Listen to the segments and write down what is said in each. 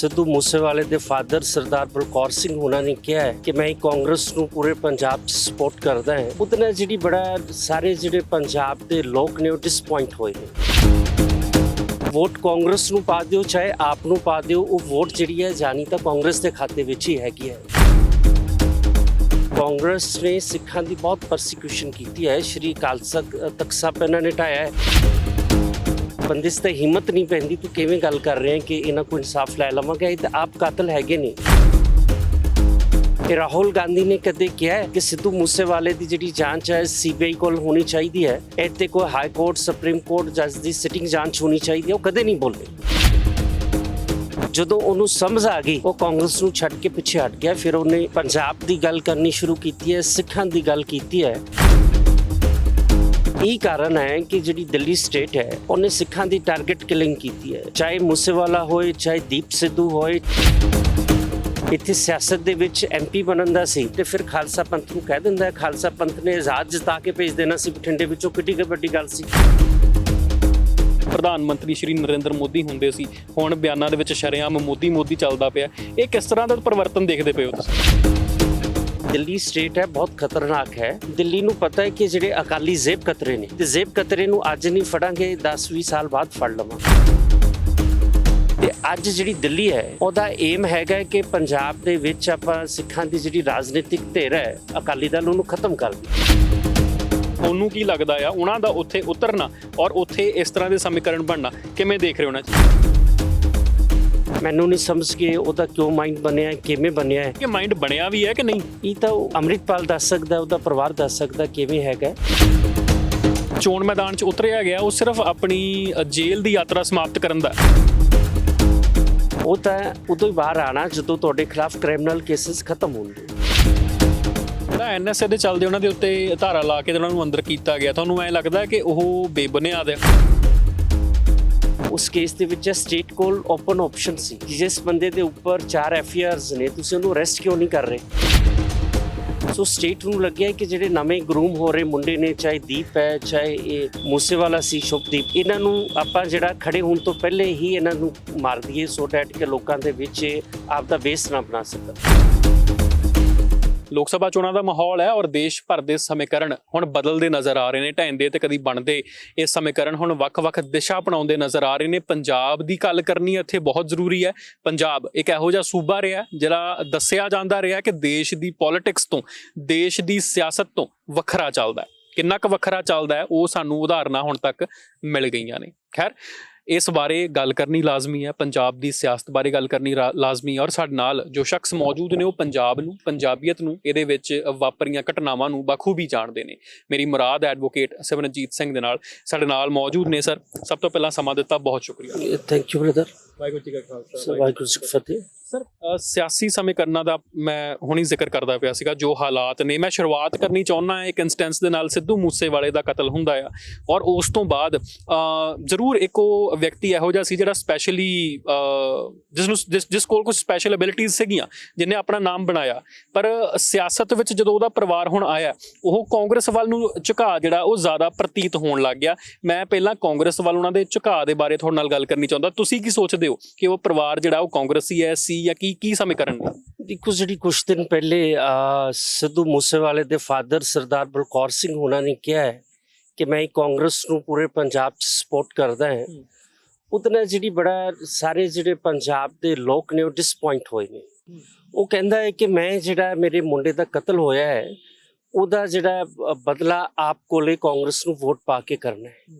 ਸਿੱਧੂ ਮੂਸੇਵਾਲੇ ਦੇ ਫਾਦਰ ਸਰਦਾਰ ਬਲਕੌਰ ਸਿੰਘ ਉਹਨਾਂ ਨੇ ਕਿਹਾ ਹੈ ਕਿ ਮੈਂ ਕਾਂਗਰਸ ਨੂੰ ਪੂਰੇ ਪੰਜਾਬ 'ਚ ਸਪੋਰਟ ਕਰਦਾ ਹਾਂ। ਉਹਦੇ ਨਾਲ ਜਿਹੜੀ ਬੜਾ ਸਾਰੇ ਜਿਹੜੇ ਪੰਜਾਬ ਦੇ ਲੋਕ ਨੇ ਉਹ ਡਿਸਪਾਇੰਟ ਹੋਏ ਨੇ। ਵੋਟ ਕਾਂਗਰਸ ਨੂੰ ਪਾ ਦਿਓ, ਚਾਹੇ ਆਪ ਨੂੰ ਪਾ ਦਿਓ, ਉਹ ਵੋਟ ਜਿਹੜੀ ਹੈ ਜਾਣੀ ਤਾਂ ਕਾਂਗਰਸ ਦੇ ਖਾਤੇ ਵਿੱਚ ਹੀ ਹੈਗੀ ਹੈ। ਕਾਂਗਰਸ ਨੇ ਸਿੱਖਾਂ ਦੀ ਬਹੁਤ ਪਰਸੀਕਿਊਸ਼ਨ ਕੀਤੀ ਹੈ। ਸ਼੍ਰੀ ਖਾਲਸਾ ਤਖਤ ਸਾਹਿਬ ਇਹਨਾਂ ਨੇ ਢਾਇਆ ਹੈ। ਬੰਦਿਸ ਤੇ ਹਿੰਮਤ ਨਹੀਂ ਪੈਂਦੀ, ਤੂੰ ਕਿਵੇਂ ਗੱਲ ਕਰ ਰਿਹਾ ਕਿ ਇਹਨਾਂ ਕੋਲ ਇਨਸਾਫ ਲੈ ਲਵਾਂਗਾ ਇਹ ਤਾਂ ਆਪ ਕਾਤਲ ਹੈਗੇ ਨੇ? ਕਿ ਰਾਹੁਲ ਗਾਂਧੀ ਨੇ ਕਦੇ ਕਿਹਾ ਕਿ ਸਿੱਧੂ ਮੂਸੇਵਾਲੇ ਦੀ ਜਿਹੜੀ ਜਾਂਚ ਹੈ ਸੀਬੀਆਈ ਕੋਲ ਹੋਣੀ ਚਾਹੀਦੀ ਹੈ। ਇੱਥੇ ਕੋਈ ਹਾਈ ਕੋਰਟ ਸੁਪਰੀਮ ਕੋਰਟ ਜੱਜ ਦੀ ਸਿਟਿੰਗ ਜਾਂਚ ਹੋਣੀ ਚਾਹੀਦੀ ਹੈ, ਉਹ ਕਦੇ ਨਹੀਂ ਬੋਲੇ ਜਦੋਂ ਉਹਨੂੰ ਸਮਝ ਆ ਗਈ, ਉਹ ਕਾਂਗਰਸ ਨੂੰ ਛੱਡ ਕੇ ਪਿੱਛੇ ਹਟ ਗਿਆ, ਫਿਰ ਉਹਨੇ ਪੰਜਾਬ ਦੀ ਗੱਲ ਕਰਨੀ ਸ਼ੁਰੂ ਕੀਤੀ ਹੈ, ਸਿੱਖਾਂ ਦੀ ਗੱਲ ਕੀਤੀ ਹੈ। ਇਹ ਕਾਰਨ ਹੈ ਕਿ ਜਿਹੜੀ ਦਿੱਲੀ ਸਟੇਟ ਹੈ, ਉਹਨੇ ਸਿੱਖਾਂ ਦੀ ਟਾਰਗੇਟ ਕਿਲਿੰਗ ਕੀਤੀ ਹੈ। ਚਾਹੇ ਮੂਸੇਵਾਲਾ ਹੋਏ, ਚਾਹੇ ਦੀਪ ਸਿੱਧੂ ਹੋਏ, ਇੱਥੇ ਸਿਆਸਤ ਦੇ ਵਿੱਚ ਐਮਪੀ ਬਣਨ ਦਾ ਸੀ ਤੇ ਫਿਰ ਖਾਲਸਾ ਪੰਥ ਨੂੰ ਕਹਿ ਦਿੰਦਾ ਹੈ, ਖਾਲਸਾ ਪੰਥ ਨੇ ਆਜ਼ਾਦ ਜਿਤਾ ਕੇ ਭੇਜ ਦੇਣਾ ਸੀ, ਬਠਿੰਡੇ ਵਿੱਚੋਂ ਕਿੱਡੀ ਵੱਡੀ ਗੱਲ ਸੀ। ਪ੍ਰਧਾਨ ਮੰਤਰੀ ਸ਼੍ਰੀ ਨਰਿੰਦਰ ਮੋਦੀ ਹੁੰਦੇ ਸੀ। ਹੁਣ ਬਿਆਨਾਂ ਦੇ ਵਿੱਚ ਸ਼ਰੇਆਮ ਮੋਦੀ ਮੋਦੀ ਚੱਲਦਾ ਪਿਆ। ਇਹ ਕਿਸ ਤਰ੍ਹਾਂ ਦਾ ਪਰਿਵਰਤਨ ਦੇਖਦੇ ਪਏ ਹੋ ਤੁਸੀਂ? ਦਿੱਲੀ ਸਟੇਟ ਹੈ, ਬਹੁਤ ਖਤਰਨਾਕ ਹੈ। ਦਿੱਲੀ ਨੂੰ ਪਤਾ ਹੈ ਕਿ ਜਿਹੜੇ ਅਕਾਲੀ ਜ਼ੇਬ ਕਤਰੇ ਨੇ, ਤੇ ਜ਼ੇਬ ਕਤਰੇ ਨੂੰ ਅੱਜ ਨਹੀਂ ਫੜਾਂਗੇ 10-20 ਸਾਲ ਬਾਅਦ ਫੜ ਲਵਾਂਗੇ। ਤੇ ਅੱਜ ਜਿਹੜੀ ਦਿੱਲੀ ਹੈ, ਉਹਦਾ ਏਮ ਹੈਗਾ ਕਿ ਪੰਜਾਬ ਦੇ ਵਿੱਚ ਆਪਾਂ ਸਿੱਖਾਂ ਦੀ ਜਿਹੜੀ ਰਾਜਨੀਤਿਕ ਧਿਰ ਹੈ, ਅਕਾਲੀ ਦਲ ਉਹਨੂੰ ਖਤਮ ਕਰ ਦਈਏ ਤੁਹਾਨੂੰ ਕੀ ਲੱਗਦਾ ਆ? ਉਹਨਾਂ ਦਾ ਉੱਥੇ ਉਤਰਨਾ ਔਰ ਉੱਥੇ ਇਸ ਤਰ੍ਹਾਂ ਦੇ ਸਮੀਕਰਨ ਬਣਨਾ, ਕਿਵੇਂ ਦੇਖ ਰਹੇ ਹੋ ਨਾ ਜੀ ਮੈਨੂੰ ਨਹੀਂ ਸਮਝ ਕੇ ਉਹਦਾ ਕਿਉਂ ਮਾਈਂਡ ਬਣਿਆ ਕਿਵੇਂ ਬਣਿਆ ਹੈ। ਕਿ ਮਾਈਂਡ ਬਣਿਆ ਵੀ ਹੈ ਕਿ ਨਹੀਂ? ਇਹ ਤਾਂ ਅੰਮ੍ਰਿਤਪਾਲ ਦੱਸ ਸਕਦਾ ਉਹਦਾ ਪਰਿਵਾਰ ਦੱਸ ਸਕਦਾ ਕਿਵੇਂ ਹੈਗਾ ਚੋਣ ਮੈਦਾਨ 'ਚ ਉਤਰਿਆ ਗਿਆ ਉਹ ਸਿਰਫ ਆਪਣੀ ਜੇਲ੍ਹ ਦੀ ਯਾਤਰਾ ਸਮਾਪਤ ਕਰਨ ਦਾ। ਉਹ ਤਾਂ ਉਦੋਂ ਹੀ ਬਾਹਰ ਆਣਾ ਜਦੋਂ ਤੁਹਾਡੇ ਖਿਲਾਫ ਕ੍ਰਿਮੀਨਲ ਕੇਸਸ ਖਤਮ ਹੋਣਗੇ। ਤਾਂ ਐਨਐਸਏ ਦੇ ਚੱਲਦੇ ਉਹਨਾਂ ਦੇ ਉੱਤੇ ਧਾਰਾ ਲਾ ਕੇ ਤੇ ਉਹਨਾਂ ਨੂੰ ਅੰਦਰ ਕੀਤਾ ਗਿਆ। ਤੁਹਾਨੂੰ ਐਂ ਲੱਗਦਾ ਕਿ ਉਹ ਬੇਬੁਨਿਆਦ ਹੈ। ਉਸ ਕੇਸ ਦੇ ਵਿੱਚ ਸਟੇਟ ਕੋਲ ਓਪਨ ਆਪਸ਼ਨ ਸੀ ਜਿਸ ਬੰਦੇ ਦੇ ਉੱਪਰ 4 ਐਫਆਈਆਰਸ ਨੇ, ਤੁਸੀਂ ਉਹਨੂੰ ਅਰੈਸਟ ਕਿਉਂ ਨਹੀਂ ਕਰ ਰਹੇ? ਸੋ ਸਟੇਟ ਨੂੰ ਲੱਗਿਆ ਕਿ ਜਿਹੜੇ ਨਵੇਂ ਗਰੂਮ ਹੋ ਰਹੇ ਮੁੰਡੇ ਨੇ, ਚਾਹੇ ਦੀਪ ਹੈ, ਚਾਹੇ ਇਹ ਮੂਸੇਵਾਲਾ ਸੀ, ਸ਼ੁਭਦੀਪ, ਇਹਨਾਂ ਨੂੰ ਆਪਾਂ ਜਿਹੜਾ ਖੜੇ ਹੋਣ ਤੋਂ ਪਹਿਲੇ ਹੀ ਇਹਨਾਂ ਨੂੰ ਮਾਰ ਦਈਏ ਸੋ ਡੈਟ ਕਿ ਲੋਕਾਂ ਦੇ ਵਿੱਚ ਇਹ ਆਪਦਾ ਬੇਸ ਨਾ ਬਣਾ ਸਕਣ। ਲੋਕ ਸਭਾ ਚੋਣਾਂ ਦਾ ਮਾਹੌਲ ਹੈ ਔਰ ਦੇਸ਼ ਭਰ ਦੇ ਸਮੀਕਰਨ ਹੁਣ ਬਦਲਦੇ ਨਜ਼ਰ ਆ ਰਹੇ ਨੇ ਢੈਂਦੇ ਤੇ ਕਦੀ ਬਣਦੇ ਇਹ ਸਮੀਕਰਨ ਹੁਣ ਵੱਖ-ਵੱਖ ਦਿਸ਼ਾ ਅਪਣਾਉਂਦੇ ਨਜ਼ਰ ਆ ਰਹੇ ਨੇ। ਪੰਜਾਬ ਦੀ ਗੱਲ ਕਰਨੀ ਇੱਥੇ ਬਹੁਤ ਜ਼ਰੂਰੀ ਹੈ। ਪੰਜਾਬ ਇੱਕ ਇਹੋ ਜਿਹਾ ਸੂਬਾ ਰਿਹਾ ਜਿਹੜਾ ਦੱਸਿਆ ਜਾਂਦਾ ਰਿਹਾ ਕਿ ਦੇਸ਼ ਦੀ ਪੋਲਿਟਿਕਸ ਤੋਂ, ਦੇਸ਼ ਦੀ ਸਿਆਸਤ ਤੋਂ ਵੱਖਰਾ ਚੱਲਦਾ ਹੈ। ਕਿੰਨਾ ਕੁ ਵੱਖਰਾ ਚੱਲਦਾ ਹੈ, ਉਹ ਸਾਨੂੰ ਉਦਾਹਰਨਾਂ ਹੁਣ ਤੱਕ ਮਿਲ ਗਈਆਂ ਨੇ। ਖੈਰ ਇਸ ਬਾਰੇ ਗੱਲ ਕਰਨੀ ਲਾਜ਼ਮੀ ਹੈ ਪੰਜਾਬ ਦੀ ਸਿਆਸਤ ਬਾਰੇ ਗੱਲ ਕਰਨੀ ਲਾਜ਼ਮੀ ਹੈ ਔਰ ਸਾਡੇ ਨਾਲ ਜੋ ਸ਼ਖਸ ਮੌਜੂਦ ਨੇ ਉਹ ਪੰਜਾਬ ਨੂੰ ਪੰਜਾਬੀਅਤ ਨੂੰ ਇਹਦੇ ਵਿੱਚ ਵਾਪਰੀਆਂ ਘਟਨਾਵਾਂ ਨੂੰ ਬਖੂਬੀ ਜਾਣਦੇ ਨੇ। ਮੇਰੀ ਮੁਰਾਦ ਐਡਵੋਕੇਟ ਸਿਮਰਨਜੀਤ ਸਿੰਘ ਦੇ ਨਾਲ ਸਾਡੇ ਨਾਲ ਮੌਜੂਦ ਨੇ ਸਰ। ਸਭ ਤੋਂ ਪਹਿਲਾਂ ਸਮਾਂ ਦਿੱਤਾ ਬਹੁਤ ਸ਼ੁਕਰੀਆ। Thank you brother Waheguru ji ਕਾ ਖਾਲਸਾ ਵਾਹਿਗੁਰੂ ਜੀ ਕੀ ਫਤਿਹ। ਸਰ ਸਿਆਸੀ ਸਮੀਕਰਨਾਂ ਦਾ ਮੈਂ ਹੁਣੀ ਜ਼ਿਕਰ ਕਰਦਾ ਪਿਆ ਸੀਗਾ ਜੋ ਹਾਲਾਤ ਨੇ। ਮੈਂ ਸ਼ੁਰੂਆਤ ਕਰਨੀ ਚਾਹੁੰਦਾ ਇੱਕ ਇਨਸਟੈਂਸ ਦੇ ਨਾਲ ਸਿੱਧੂ ਮੂਸੇਵਾਲੇ ਦਾ ਕਤਲ ਹੁੰਦਾ ਆ। ਔਰ ਉਸ ਤੋਂ ਬਾਅਦ ਅ, ਜ਼ਰੂਰ ਇੱਕ ਉਹ ਵਿਅਕਤੀ ਇਹੋ ਜਿਹਾ ਸੀ ਜਿਹੜਾ ਸਪੈਸ਼ਲੀ ਜਿਸ ਨੂੰ, ਜਿਸ ਜਿਸ ਕੋਲ ਕੁਝ ਸਪੈਸ਼ਲ ਐਬਿਲਿਟੀਆਂ ਸੀਗੀਆਂ ਜਿਹਨੇ ਆਪਣਾ ਨਾਮ ਬਣਾਇਆ। ਪਰ ਸਿਆਸਤ ਵਿੱਚ ਜਦੋਂ ਉਹਦਾ ਪਰਿਵਾਰ ਹੁਣ ਆਇਆ, ਉਹ ਕਾਂਗਰਸ ਵੱਲ ਨੂੰ ਝੁਕਾਅ ਜਿਹੜਾ ਉਹ ਜ਼ਿਆਦਾ ਪ੍ਰਤੀਤ ਹੋਣ ਲੱਗ ਗਿਆ। ਮੈਂ ਪਹਿਲਾਂ ਕਾਂਗਰਸ ਵੱਲ ਉਹਨਾਂ ਦੇ ਝੁਕਾਅ ਦੇ ਬਾਰੇ ਤੁਹਾਡੇ ਨਾਲ ਗੱਲ ਕਰਨੀ ਚਾਹੁੰਦਾ। ਤੁਸੀਂ ਕੀ ਸੋਚਦੇ ਹੋ ਕਿ ਉਹ ਪਰਿਵਾਰ ਜਿਹੜਾ ਉਹ ਕਾਂਗਰਸੀ ਹੈ, ਸੀ ਜਾਂ ਕੀ ਕੀ ਸਮੀਕਰਨ ਦਾ ਦੇਖੋ, ਜਿਹੜੀ ਕੁਝ ਦਿਨ ਪਹਿਲੇ ਸਿੱਧੂ ਮੂਸੇਵਾਲੇ ਦੇ ਫਾਦਰ ਸਰਦਾਰ ਬਲਕੌਰ ਸਿੰਘ ਉਹਨਾਂ ਨੇ ਕਿਹਾ ਹੈ ਕਿ ਮੈਂ ਕਾਂਗਰਸ ਨੂੰ ਪੂਰੇ ਪੰਜਾਬ 'ਚ ਸਪੋਰਟ ਕਰਦਾ ਹਾਂ ਨਾਲ ਜਿਹੜੀ ਬੜਾ ਸਾਰੇ ਜਿਹੜੇ ਪੰਜਾਬ ਦੇ ਲੋਕ ਨੇ ਉਹ ਡਿਸਪਾਇੰਟ ਹੋਏ ਨੇ। ਉਹ ਕਹਿੰਦਾ ਹੈ ਕਿ ਮੈਂ ਜਿਹੜਾ ਮੇਰੇ ਮੁੰਡੇ ਦਾ ਕਤਲ ਹੋਇਆ ਹੈ ਉਹਦਾ ਜਿਹੜਾ ਬਦਲਾ ਆਪ ਕੋਲੇ ਕਾਂਗਰਸ ਨੂੰ ਵੋਟ ਪਾ ਕੇ ਕਰਨਾ ਹੈ।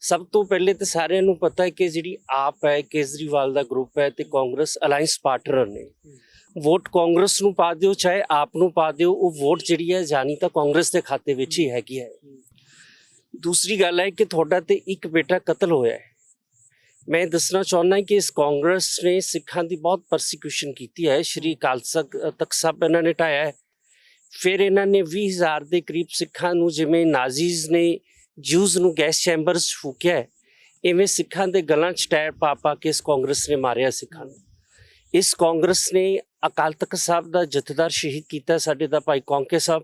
ਸਭ ਤੋਂ ਪਹਿਲੇ ਤਾਂ ਸਾਰਿਆਂ ਨੂੰ ਪਤਾ ਹੈ ਕਿ ਜਿਹੜੀ ਆਪ ਹੈ ਕੇਜਰੀਵਾਲ ਦਾ ਗਰੁੱਪ ਹੈ ਤੇ ਕਾਂਗਰਸ ਅਲਾਈਅੰਸ ਪਾਰਟਨਰ ਨੇ। ਵੋਟ ਕਾਂਗਰਸ ਨੂੰ ਪਾ ਦਿਓ ਚਾਹੇ ਆਪ ਨੂੰ ਪਾ ਦਿਓ ਉਹ ਵੋਟ ਜਿਹੜੀ ਹੈ ਜਾਣੀ ਤਾਂ ਕਾਂਗਰਸ ਦੇ ਖਾਤੇ ਵਿੱਚ ਹੀ ਹੈਗੀ ਹੈ। ਦੂਸਰੀ ਗੱਲ ਹੈ ਕਿ ਤੁਹਾਡਾ ਤੇ ਇੱਕ ਬੇਟਾ ਕਤਲ ਹੋਇਆ ਹੈ ਮੈਂ ਦੱਸਣਾ ਚਾਹੁੰਦਾ ਕਿ ਇਸ ਕਾਂਗਰਸ ਨੇ ਸਿੱਖਾਂ ਦੀ ਬਹੁਤ ਪਰਸੀਕਿਊਸ਼ਨ ਕੀਤੀ ਹੈ ਸ਼੍ਰੀ ਖਾਲਸਾ ਤਖਤ ਸਾਹਿਬ ਇਹਨਾਂ ਨੇ ਢਾਇਆ ਹੈ ਫਿਰ ਇਹਨਾਂ ਨੇ 20000 ਦੇ ਕਰੀਬ ਸਿੱਖਾਂ ਨੂੰ ਜਿਵੇਂ ਨਾਜ਼ੀਜ਼ ਨੇ ਜੂਜ਼ ਨੂੰ ਗੈਸ ਚੈਂਬਰਸ ਫੂਕਿਆ ਇਵੇਂ ਸਿੱਖਾਂ ਦੇ ਗਲਾਂ 'ਚ ਟਾਇਰ ਪਾ ਪਾ ਕੇ ਇਸ ਕਾਂਗਰਸ ਨੇ ਮਾਰਿਆ ਸਿੱਖਾਂ ਨੂੰ ਇਸ ਕਾਂਗਰਸ ਨੇ ਅਕਾਲ ਤਖਤ ਸਾਹਿਬ ਦਾ ਜਥੇਦਾਰ ਸ਼ਹੀਦ ਕੀਤਾ ਸਾਡੇ ਦਾ ਭਾਈ ਕੌਂਕੇ ਸਾਹਿਬ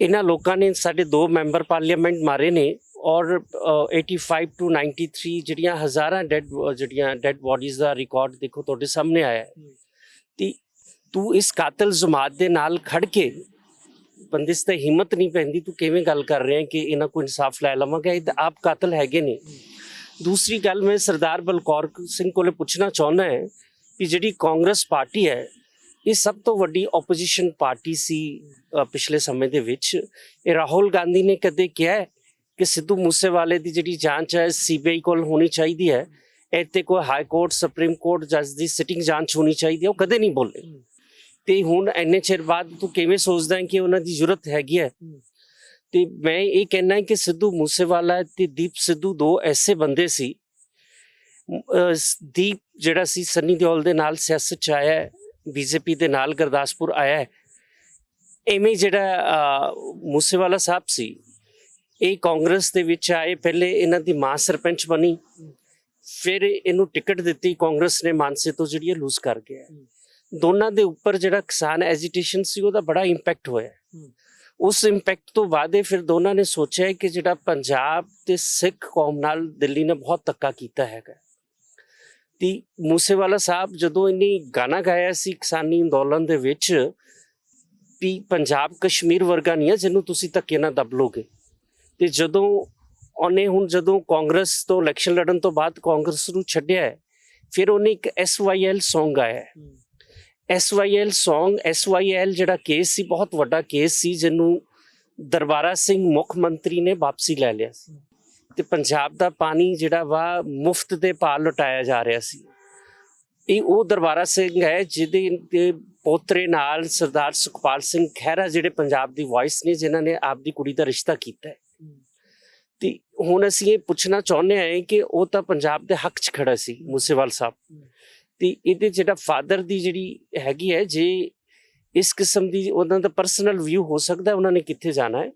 ਇਹਨਾਂ ਲੋਕਾਂ ਨੇ ਸਾਡੇ ਦੋ ਮੈਂਬਰ ਪਾਰਲੀਮੈਂਟ ਮਾਰੇ ਨੇ ਔਰ ਅ, 85 ਟੂ 93 ਜਿਹੜੀਆਂ ਹਜ਼ਾਰਾਂ ਡੈਡ ਜਿਹੜੀਆਂ ਡੈਡ ਬਾਡੀਜ਼ ਦਾ ਰਿਕਾਰਡ ਦੇਖੋ ਤੁਹਾਡੇ ਸਾਹਮਣੇ ਆਇਆ ਹੈ। ਤੇ ਤੂੰ ਇਸ ਕਾਤਲ ਜਮਾਤ ਦੇ ਨਾਲ ਖੜ ਕੇ ਬੰਦੇ ਤਾਂ ਹਿੰਮਤ ਨਹੀਂ ਪੈਂਦੀ ਤੂੰ ਕਿਵੇਂ ਗੱਲ ਕਰ ਰਿਹਾ ਕਿ ਇਹਨਾਂ ਕੋਲ ਇਨਸਾਫ ਲੈ ਲਵਾਂਗਾ ਇਹ ਤਾਂ ਆਪ ਕਾਤਲ ਹੈਗੇ ਨੇ? ਦੂਸਰੀ ਗੱਲ ਮੈਂ ਸਰਦਾਰ ਬਲਕੌਰ ਸਿੰਘ ਕੋਲੇ ਪੁੱਛਣਾ ਚਾਹੁੰਦਾ ਹੈ ਕਿ ਜਿਹੜੀ ਕਾਂਗਰਸ ਪਾਰਟੀ ਹੈ ਇਹ ਸਭ ਤੋਂ ਵੱਡੀ ਆਪੋਜੀਸ਼ਨ ਪਾਰਟੀ ਸੀ ਪਿਛਲੇ ਸਮੇਂ ਦੇ ਵਿੱਚ। ਇਹ ਰਾਹੁਲ ਗਾਂਧੀ ਨੇ ਕਦੇ ਕਿਹਾ ਕਿ ਸਿੱਧੂ ਮੂਸੇਵਾਲੇ ਦੀ ਜਿਹੜੀ ਜਾਂਚ ਹੈ ਸੀਬੀਆਈ ਕੋਲ ਹੋਣੀ ਚਾਹੀਦੀ ਹੈ। ਇੱਥੇ ਕੋਈ ਹਾਈ ਕੋਰਟ ਸੁਪਰੀਮ ਕੋਰਟ ਜੱਜ ਦੀ ਸਿਟਿੰਗ ਜਾਂਚ ਹੋਣੀ ਚਾਹੀਦੀ ਹੈ ਉਹ ਕਦੇ ਨਹੀਂ ਬੋਲੇ। ਤੇ ਹੁਣ ਇੰਨੇ ਚਿਰ ਬਾਅਦ ਤੂੰ ਕਿਵੇਂ ਸੋਚਦਾ ਹੈ ਕਿ ਉਹਨਾਂ ਦੀ ਜ਼ਰੂਰਤ ਹੈਗੀ ਹੈ? ਤੇ ਮੈਂ ਇਹ ਕਹਿਣਾ ਕਿ ਸਿੱਧੂ ਮੂਸੇਵਾਲਾ ਤੇ ਦੀਪ ਸਿੱਧੂ ਦੋ ਐਸੇ ਬੰਦੇ ਸੀ ਦੀਪ ਜਿਹੜਾ ਸੀ ਸੰਨੀ ਦਿਓਲ ਦੇ ਨਾਲ ਸਿਆਸਤ ਚ ਆਇਆ ਹੈ। ਬੀਜੇਪੀ ਦੇ ਨਾਲ ਗੁਰਦਾਸਪੁਰ ਆਇਆ ਹੈ। ਐਵੇਂ ਜਿਹੜਾ ਮੂਸੇਵਾਲਾ ਸਾਹਿਬ ਸੀ, ਇਹ ਕਾਂਗਰਸ ਦੇ ਵਿੱਚ ਆਏ, ਪਹਿਲੇ ਇਹਨਾਂ ਦੀ ਮਾਂ ਸਰਪੰਚ ਬਣੀ, ਫਿਰ ਇਹਨੂੰ ਟਿਕਟ ਦਿੱਤੀ, ਕਾਂਗਰਸ ਨੇ ਮਾਨਸੇ ਤੋਂ ਜਿਹੜੀ ਇਹ ਲੂਜ਼ ਕਰ ਗਿਆ। ਦੋਨਾਂ ਦੇ ਉੱਪਰ ਜਿਹੜਾ ਕਿਸਾਨ ਐਜੀਟੇਸ਼ਨ ਸੀ, ਉਹਦਾ ਬੜਾ ਇੰਪੈਕਟ ਹੋਇਆ। ਉਸ ਇੰਪੈਕਟ ਤੋਂ ਬਾਅਦ ਇਹ ਫਿਰ ਦੋਨਾਂ ਨੇ ਸੋਚਿਆ ਕਿ ਜਿਹੜਾ ਪੰਜਾਬ ਤੇ ਸਿੱਖ ਕੌਮ ਨਾਲ ਦਿੱਲੀ ਨੇ ਬਹੁਤ ਧੱਕਾ ਕੀਤਾ ਹੈਗਾ। ਤੇ ਮੂਸੇਵਾਲਾ ਸਾਹਿਬ ਜਦੋਂ ਇਹਨੇ ਗਾਣਾ ਗਾਇਆ ਸੀ ਕਿਸਾਨੀ ਅੰਦੋਲਨ ਦੇ ਵਿੱਚ ਵੀ ਪੰਜਾਬ ਕਸ਼ਮੀਰ ਵਰਗਾ ਨਹੀਂ ਹੈ ਜਿਹਨੂੰ ਤੁਸੀਂ ਧੱਕੇ ਨਾਲ ਦਬ ਲੋਗੇ। ਤੇ ਜਦੋਂ ਉਹਨੇ ਹੁਣ ਜਦੋਂ ਕਾਂਗਰਸ ਤੋਂ ਇਲੈਕਸ਼ਨ ਲੜਨ ਤੋਂ ਬਾਅਦ ਕਾਂਗਰਸ ਨੂੰ ਛੱਡਿਆ ਫਿਰ ਉਹਨੇ ਇੱਕ ਐਸਵਾਈਐਲ Song ਗਾਇਆ ਐਸਵਾਈਐਲ Song ਐਸਵਾਈਐਲ ਜਿਹੜਾ ਕੇਸ ਸੀ ਬਹੁਤ ਵੱਡਾ ਕੇਸ ਸੀ ਜਿਹਨੂੰ ਦਰਬਾਰਾ ਸਿੰਘ ਮੁੱਖ ਮੰਤਰੀ ਨੇ ਵਾਪਸੀ ਲੈ ਲਿਆ ਸੀ। ਤੇ ਪੰਜਾਬ ਦਾ ਪਾਣੀ ਜਿਹੜਾ ਵਾ ਮੁਫਤ ਦੇ ਭਾਅ ਲੁਟਾਇਆ ਜਾ ਰਿਹਾ ਸੀ। ਇਹ ਉਹ ਦਰਬਾਰਾ ਸਿੰਘ ਹੈ ਜਿਹਦੇ ਦੇ ਪੋਤਰੇ ਨਾਲ ਸਰਦਾਰ ਸੁਖਪਾਲ ਸਿੰਘ ਖਹਿਰਾ ਜਿਹੜੇ ਪੰਜਾਬ ਦੀ ਵਾਇਸ ਨੇ, ਜਿਨ੍ਹਾਂ ਨੇ ਆਪਦੀ ਕੁੜੀ ਦਾ ਰਿਸ਼ਤਾ ਕੀਤਾ ਹੈ। ਤੇ ਹੁਣ ਅਸੀਂ ਇਹ ਪੁੱਛਣਾ ਚਾਹੁੰਦੇ ਹਾਂ ਕਿ ਉਹ ਤਾਂ ਪੰਜਾਬ ਦੇ ਹੱਕ 'ਚ ਖੜਾ ਸੀ, ਮੂਸੇਵਾਲ ਸਾਹਿਬ। ਤੇ ਇਹਦੇ ਜਿਹੜਾ ਫਾਦਰ ਦੀ ਜਿਹੜੀ ਹੈਗੀ ਹੈ, ਜੇ ਇਸ ਕਿਸਮ ਦੀ ਉਹਨਾਂ ਦਾ ਪਰਸਨਲ ਵਿਊ ਹੋ ਸਕਦਾ, ਉਹਨਾਂ ਨੇ ਕਿੱਥੇ ਜਾਣਾ ਹੈ?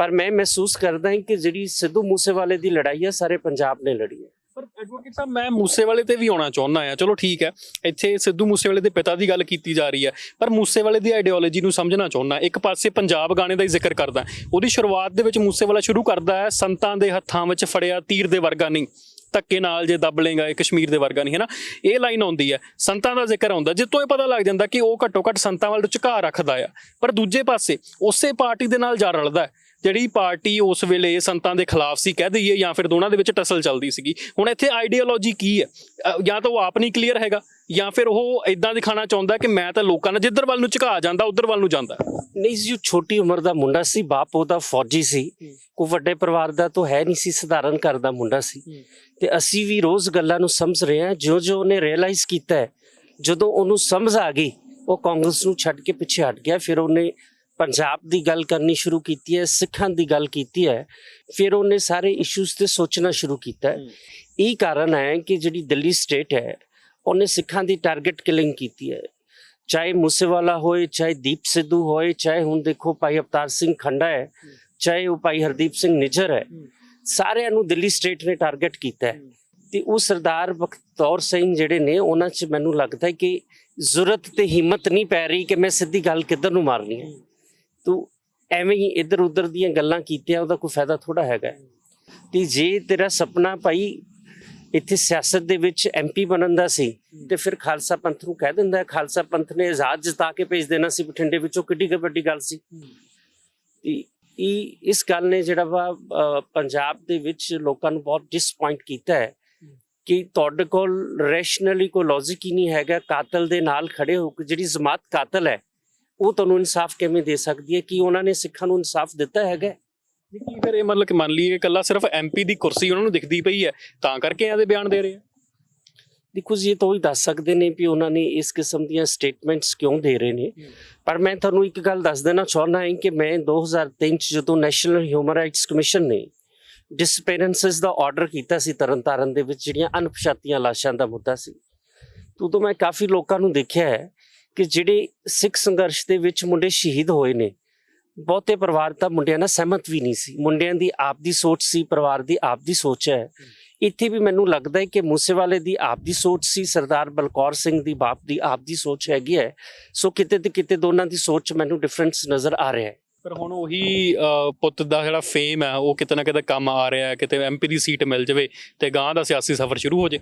ਪਰ ਮੈਂ ਮਹਿਸੂਸ ਕਰਦਾ ਹਾਂ ਕਿ ਜਿਹੜੀ ਸਿੱਧੂ ਮੂਸੇਵਾਲੇ ਦੀ ਲੜਾਈ ਹੈ ਸਾਰੇ ਪੰਜਾਬ ਨੇ ਲੜੀ ਹੈ। ਪਰ ਐਡਵੋਕੇਟ ਸਾਹਿਬ, ਮੈਂ ਮੂਸੇਵਾਲੇ ਤੇ ਵੀ ਆਉਣਾ ਚਾਹੁੰਦਾ ਆ ਚਲੋ ਠੀਕ ਹੈ, ਇੱਥੇ ਸਿੱਧੂ ਮੂਸੇਵਾਲੇ ਦੇ ਪਿਤਾ ਦੀ ਗੱਲ ਕੀਤੀ ਜਾ ਰਹੀ ਹੈ, ਪਰ ਮੂਸੇਵਾਲੇ ਦੀ ਆਈਡੀਓਲੋਜੀ ਨੂੰ ਸਮਝਣਾ ਚਾਹੁੰਦਾ ਇੱਕ ਪਾਸੇ ਪੰਜਾਬ ਗਾਣੇ ਦਾ ਹੀ ਜ਼ਿਕਰ ਕਰਦਾ ਉਹਦੀ ਸ਼ੁਰੂਆਤ ਦੇ ਵਿੱਚ ਮੂਸੇਵਾਲਾ ਸ਼ੁਰੂ ਕਰਦਾ ਹੈ, ਸੰਤਾਂ ਦੇ ਹੱਥਾਂ ਵਿੱਚ ਫੜਿਆ, ਤੀਰ ਦੇ ਵਰਗਾ ਨਹੀਂ, ਧੱਕੇ ਨਾਲ ਜੇ ਦੱਬ ਲੇਗਾ ਇਹ ਕਸ਼ਮੀਰ ਦੇ ਵਰਗਾ ਨਹੀਂ, ਹੈ ਨਾ? ਇਹ ਲਾਈਨ ਆਉਂਦੀ ਹੈ। ਸੰਤਾਂ ਦਾ ਜ਼ਿਕਰ ਆਉਂਦਾ, ਜਿੱਤੋਂ ਇਹ ਪਤਾ ਲੱਗ ਜਾਂਦਾ ਕਿ ਉਹ ਘੱਟੋ ਘੱਟ ਸੰਤਾਂ ਵੱਲ ਝੁਕਾ ਰੱਖਦਾ ਆ। ਪਰ ਦੂਜੇ ਪਾਸੇ, ਉਸੇ ਪਾਰਟੀ ਦੇ ਨਾਲ ਜਾ ਰਲਦਾ ਹੈ। ਜਿਹੜੀ ਪਾਰਟੀ ਉਸ ਵੇਲੇ ਸੰਤਾਂ ਦੇ ਖਿਲਾਫ ਸੀ ਕਹਿ ਦਈਏ ਜਾਂ ਫਿਰ ਦੋਨਾਂ ਦੇ ਵਿੱਚ ਟਸਲ ਚੱਲਦੀ ਸੀਗੀ ਹੁਣ ਇੱਥੇ ਆਈਡੀਓਲੋਜੀ ਕੀ ਹੈ? ਜਾਂ ਤਾਂ ਉਹ ਆਪ ਨਹੀਂ ਕਲੀਅਰ ਹੈਗਾ ਜਾਂ ਫਿਰ ਉਹ ਇਦਾਂ ਦਿਖਾਣਾ ਚਾਹੁੰਦਾ ਕਿ ਮੈਂ ਤਾਂ ਲੋਕਾਂ ਨਾਲ ਜਿੱਧਰ ਵੱਲ ਨੂੰ ਝੁਕਾ ਜਾਂਦਾ ਉਧਰ ਵੱਲ ਨੂੰ ਜਾਂਦਾ। ਨਹੀਂ ਜੀ ਉਹ ਛੋਟੀ ਉਮਰ ਦਾ ਮੁੰਡਾ ਸੀ ਬਾਪ ਉਹਦਾ ਫੌਜੀ ਸੀ। ਕੋਈ ਵੱਡੇ ਪਰਿਵਾਰ ਦਾ ਤਾਂ ਹੈ ਨਹੀਂ ਸੀ ਸਧਾਰਨ ਘਰ ਦਾ ਮੁੰਡਾ ਸੀ। ਤੇ ਅਸੀਂ ਵੀ ਰੋਜ਼ ਗੱਲਾਂ ਨੂੰ ਸਮਝ ਰਹੇ ਹਾਂ ਜਿਉਂ-ਜਿਉਂ ਉਹਨੇ ਰਿਅਲਾਈਜ਼ ਕੀਤਾ ਹੈ ਜਦੋਂ ਉਹਨੂੰ ਸਮਝ ਆ ਗਈ ਉਹ ਕਾਂਗਰਸ ਨੂੰ ਛੱਡ ਕੇ ਪਿੱਛੇ ਹਟ ਗਿਆ ਫਿਰ ਉਹਨੇ ਪੰਜਾਬ ਦੀ ਗੱਲ ਕਰਨੀ ਸ਼ੁਰੂ ਕੀਤੀ ਹੈ ਸਿੱਖਾਂ ਦੀ ਗੱਲ ਕੀਤੀ ਹੈ ਫਿਰ ਉਹਨੇ ਸਾਰੇ ਇਸ਼ੂਜ਼ ਤੇ ਸੋਚਣਾ ਸ਼ੁਰੂ ਕੀਤਾ ਹੈ। ਇਹ ਕਾਰਨ ਹੈ ਕਿ ਜਿਹੜੀ ਦਿੱਲੀ ਸਟੇਟ ਹੈ ਉਹਨੇ ਸਿੱਖਾਂ ਦੀ ਟਾਰਗੇਟ ਕਿਲਿੰਗ ਕੀਤੀ ਹੈ। ਚਾਹੇ ਮੂਸੇਵਾਲਾ ਹੋਏ ਚਾਹੇ ਦੀਪ ਸਿੱਧੂ ਹੋਏ ਚਾਹੇ ਹੁਣ ਦੇਖੋ ਭਾਈ ਅਵਤਾਰ ਸਿੰਘ ਖੰਡਾ ਹੈ ਚਾਹੇ ਉਹ ਭਾਈ ਹਰਦੀਪ ਸਿੰਘ ਨਿੱਜਰ ਹੈ ਸਾਰਿਆਂ ਨੂੰ ਦਿੱਲੀ ਸਟੇਟ ਨੇ ਟਾਰਗੇਟ ਕੀਤਾ ਹੈ। ਤੇ ਉਹ ਸਰਦਾਰ ਬਖਤੌਰ ਸਿੰਘ ਜਿਹੜੇ ਨੇ ਉਹਨਾਂ 'ਚ ਮੈਨੂੰ ਲੱਗਦਾ ਹੈ ਕਿ ਜ਼ਰੂਰਤ ਤੇ ਹਿੰਮਤ ਨਹੀਂ ਪੈ ਰਹੀ ਕਿ ਮੈਂ ਸਿੱਧੀ ਗੱਲ ਕਿੱਧਰ ਨੂੰ ਮਾਰਨੀ ਹੈ। ਤੂੰ ਐਵੇਂ ਹੀ ਇੱਧਰ ਉੱਧਰ ਦੀਆਂ ਗੱਲਾਂ ਕੀਤੀਆਂ ਉਹਦਾ ਕੋਈ ਫਾਇਦਾ ਥੋੜਾ ਹੈਗਾ। ਤੇ ਜੇ ਤੇਰਾ ਸੁਪਨਾ ਭਾਈ ਇੱਥੇ ਸਿਆਸਤ ਦੇ ਵਿੱਚ ਐਮਪੀ ਬਣਨ ਦਾ ਸੀ ਤੇ ਫਿਰ ਖਾਲਸਾ ਪੰਥ ਨੂੰ ਕਹਿ ਦਿੰਦਾ ਖਾਲਸਾ ਪੰਥ ਨੇ ਆਜ਼ਾਦ ਜਿਤਾ ਕੇ ਭੇਜ ਦੇਣਾ ਸੀ ਬਠਿੰਡੇ ਵਿੱਚੋਂ ਕਿੱਡੀ ਕੁ ਵੱਡੀ ਗੱਲ ਸੀ। ਤੇ ਇਹ ਇਸ ਗੱਲ ਨੇ ਜਿਹੜਾ ਵਾ ਪੰਜਾਬ ਦੇ ਵਿੱਚ ਲੋਕਾਂ ਨੂੰ ਬਹੁਤ ਡਿਸਪਾਇੰਟ ਕੀਤਾ ਹੈ ਕਿ ਤੁਹਾਡੇ ਕੋਲ ਰੈਸ਼ਨਲੀ ਕੋਈ ਲੌਜੀਕ ਹੀ ਨਹੀਂ ਹੈਗਾ ਕਾਤਲ ਦੇ ਨਾਲ ਖੜੇ ਹੋ ਕੇ ਜਿਹੜੀ ਜਮਾਤ ਕਾਤਲ ਹੈ ਉਹ ਤੁਹਾਨੂੰ ਇਨਸਾਫ ਕਿਵੇਂ ਦੇ ਸਕਦੀ ਹੈ? ਕਿ ਉਹਨਾਂ ਨੇ ਸਿੱਖਾਂ ਨੂੰ ਇਨਸਾਫ ਦਿੱਤਾ ਹੈਗਾ ਕੀ ਫਿਰ ਇਹ ਮਤਲਬ ਕਿ ਮੰਨ ਲਈਏ ਇਕੱਲਾ ਸਿਰਫ ਐਮਪੀ ਦੀ ਕੁਰਸੀ ਉਹਨਾਂ ਨੂੰ ਦਿਖਦੀ ਪਈ ਹੈ ਤਾਂ ਕਰਕੇ ਇਹਦੇ ਬਿਆਨ ਦੇ ਰਹੇ ਆ। ਦੇਖੋ ਜੀ ਇਹ ਤਾਂ ਉਹੀ ਦੱਸ ਸਕਦੇ ਨੇ ਵੀ ਉਹਨਾਂ ਨੇ ਇਸ ਕਿਸਮ ਦੀਆਂ ਸਟੇਟਮੈਂਟਸ ਕਿਉਂ ਦੇ ਰਹੇ ਨੇ। ਪਰ ਮੈਂ ਤੁਹਾਨੂੰ ਇੱਕ ਗੱਲ ਦੱਸ ਦੇਣਾ ਚਾਹੁੰਦਾ ਹਾਂ ਕਿ ਮੈਂ 2003 ਚ ਜਦੋਂ ਨੈਸ਼ਨਲ ਹਿਊਮਨ ਰਾਈਟਸ ਕਮਿਸ਼ਨ ਨੇ ਡਿਸਪੈਰੈਂਸਸ ਦਾ ਆਰਡਰ ਕੀਤਾ ਸੀ ਤਰਨਤਾਰਨ ਦੇ ਵਿੱਚ ਜਿਹੜੀਆਂ ਅਣਪਛਾਤੀਆਂ ਲਾਸ਼ਾਂ ਦਾ ਮੁੱਦਾ ਸੀ ਤੇ ਉਦੋਂ ਮੈਂ ਕਾਫੀ ਲੋਕਾਂ ਨੂੰ ਦੇਖਿਆ ਹੈ ਕਿ ਜਿਹੜੇ ਸਿੱਖ ਸੰਘਰਸ਼ ਦੇ ਵਿੱਚ ਮੁੰਡੇ ਸ਼ਹੀਦ ਹੋਏ ਨੇ, ਬਹੁਤੇ ਪਰਿਵਾਰ ਤਾਂ ਮੁੰਡਿਆਂ ਨਾਲ ਸਹਿਮਤ ਵੀ ਨਹੀਂ ਸੀ। ਮੁੰਡਿਆਂ ਦੀ ਆਪ ਦੀ ਸੋਚ ਸੀ, ਪਰਿਵਾਰ ਦੀ ਆਪ ਦੀ ਸੋਚ ਹੈ। ਇੱਥੇ ਵੀ ਮੈਨੂੰ ਲੱਗਦਾ ਹੈ ਕਿ ਮੂਸੇਵਾਲੇ ਦੀ ਆਪ ਦੀ ਸੋਚ ਸੀ, ਸਰਦਾਰ ਬਲਕੌਰ ਸਿੰਘ ਦੀ ਬਾਪ ਦੀ ਆਪ ਦੀ ਸੋਚ ਹੈਗੀ ਹੈ। ਸੋ ਕਿਤੇ ਤੇ ਕਿਤੇ ਦੋਨਾਂ ਦੀ ਸੋਚ ਮੈਨੂੰ ਡਿਫਰੈਂਸ ਨਜ਼ਰ ਆ ਰਿਹਾ ਹੈ। ਪਰ ਹੁਣ ਉਹੀ ਪੁੱਤ ਦਾ ਜਿਹੜਾ ਫੇਮ ਹੈ, ਉਹ ਕਿਤੇ ਨਾ ਕਿਤੇ ਕੰਮ ਆ ਰਿਹਾ ਹੈ। ਕਿਤੇ ਐਮਪੀ ਦੀ ਸੀਟ ਮਿਲ ਜਾਵੇ ਤੇ ਗਾਂ ਦਾ ਸਿਆਸੀ ਸਫ਼ਰ ਸ਼ੁਰੂ ਹੋ ਜੇ।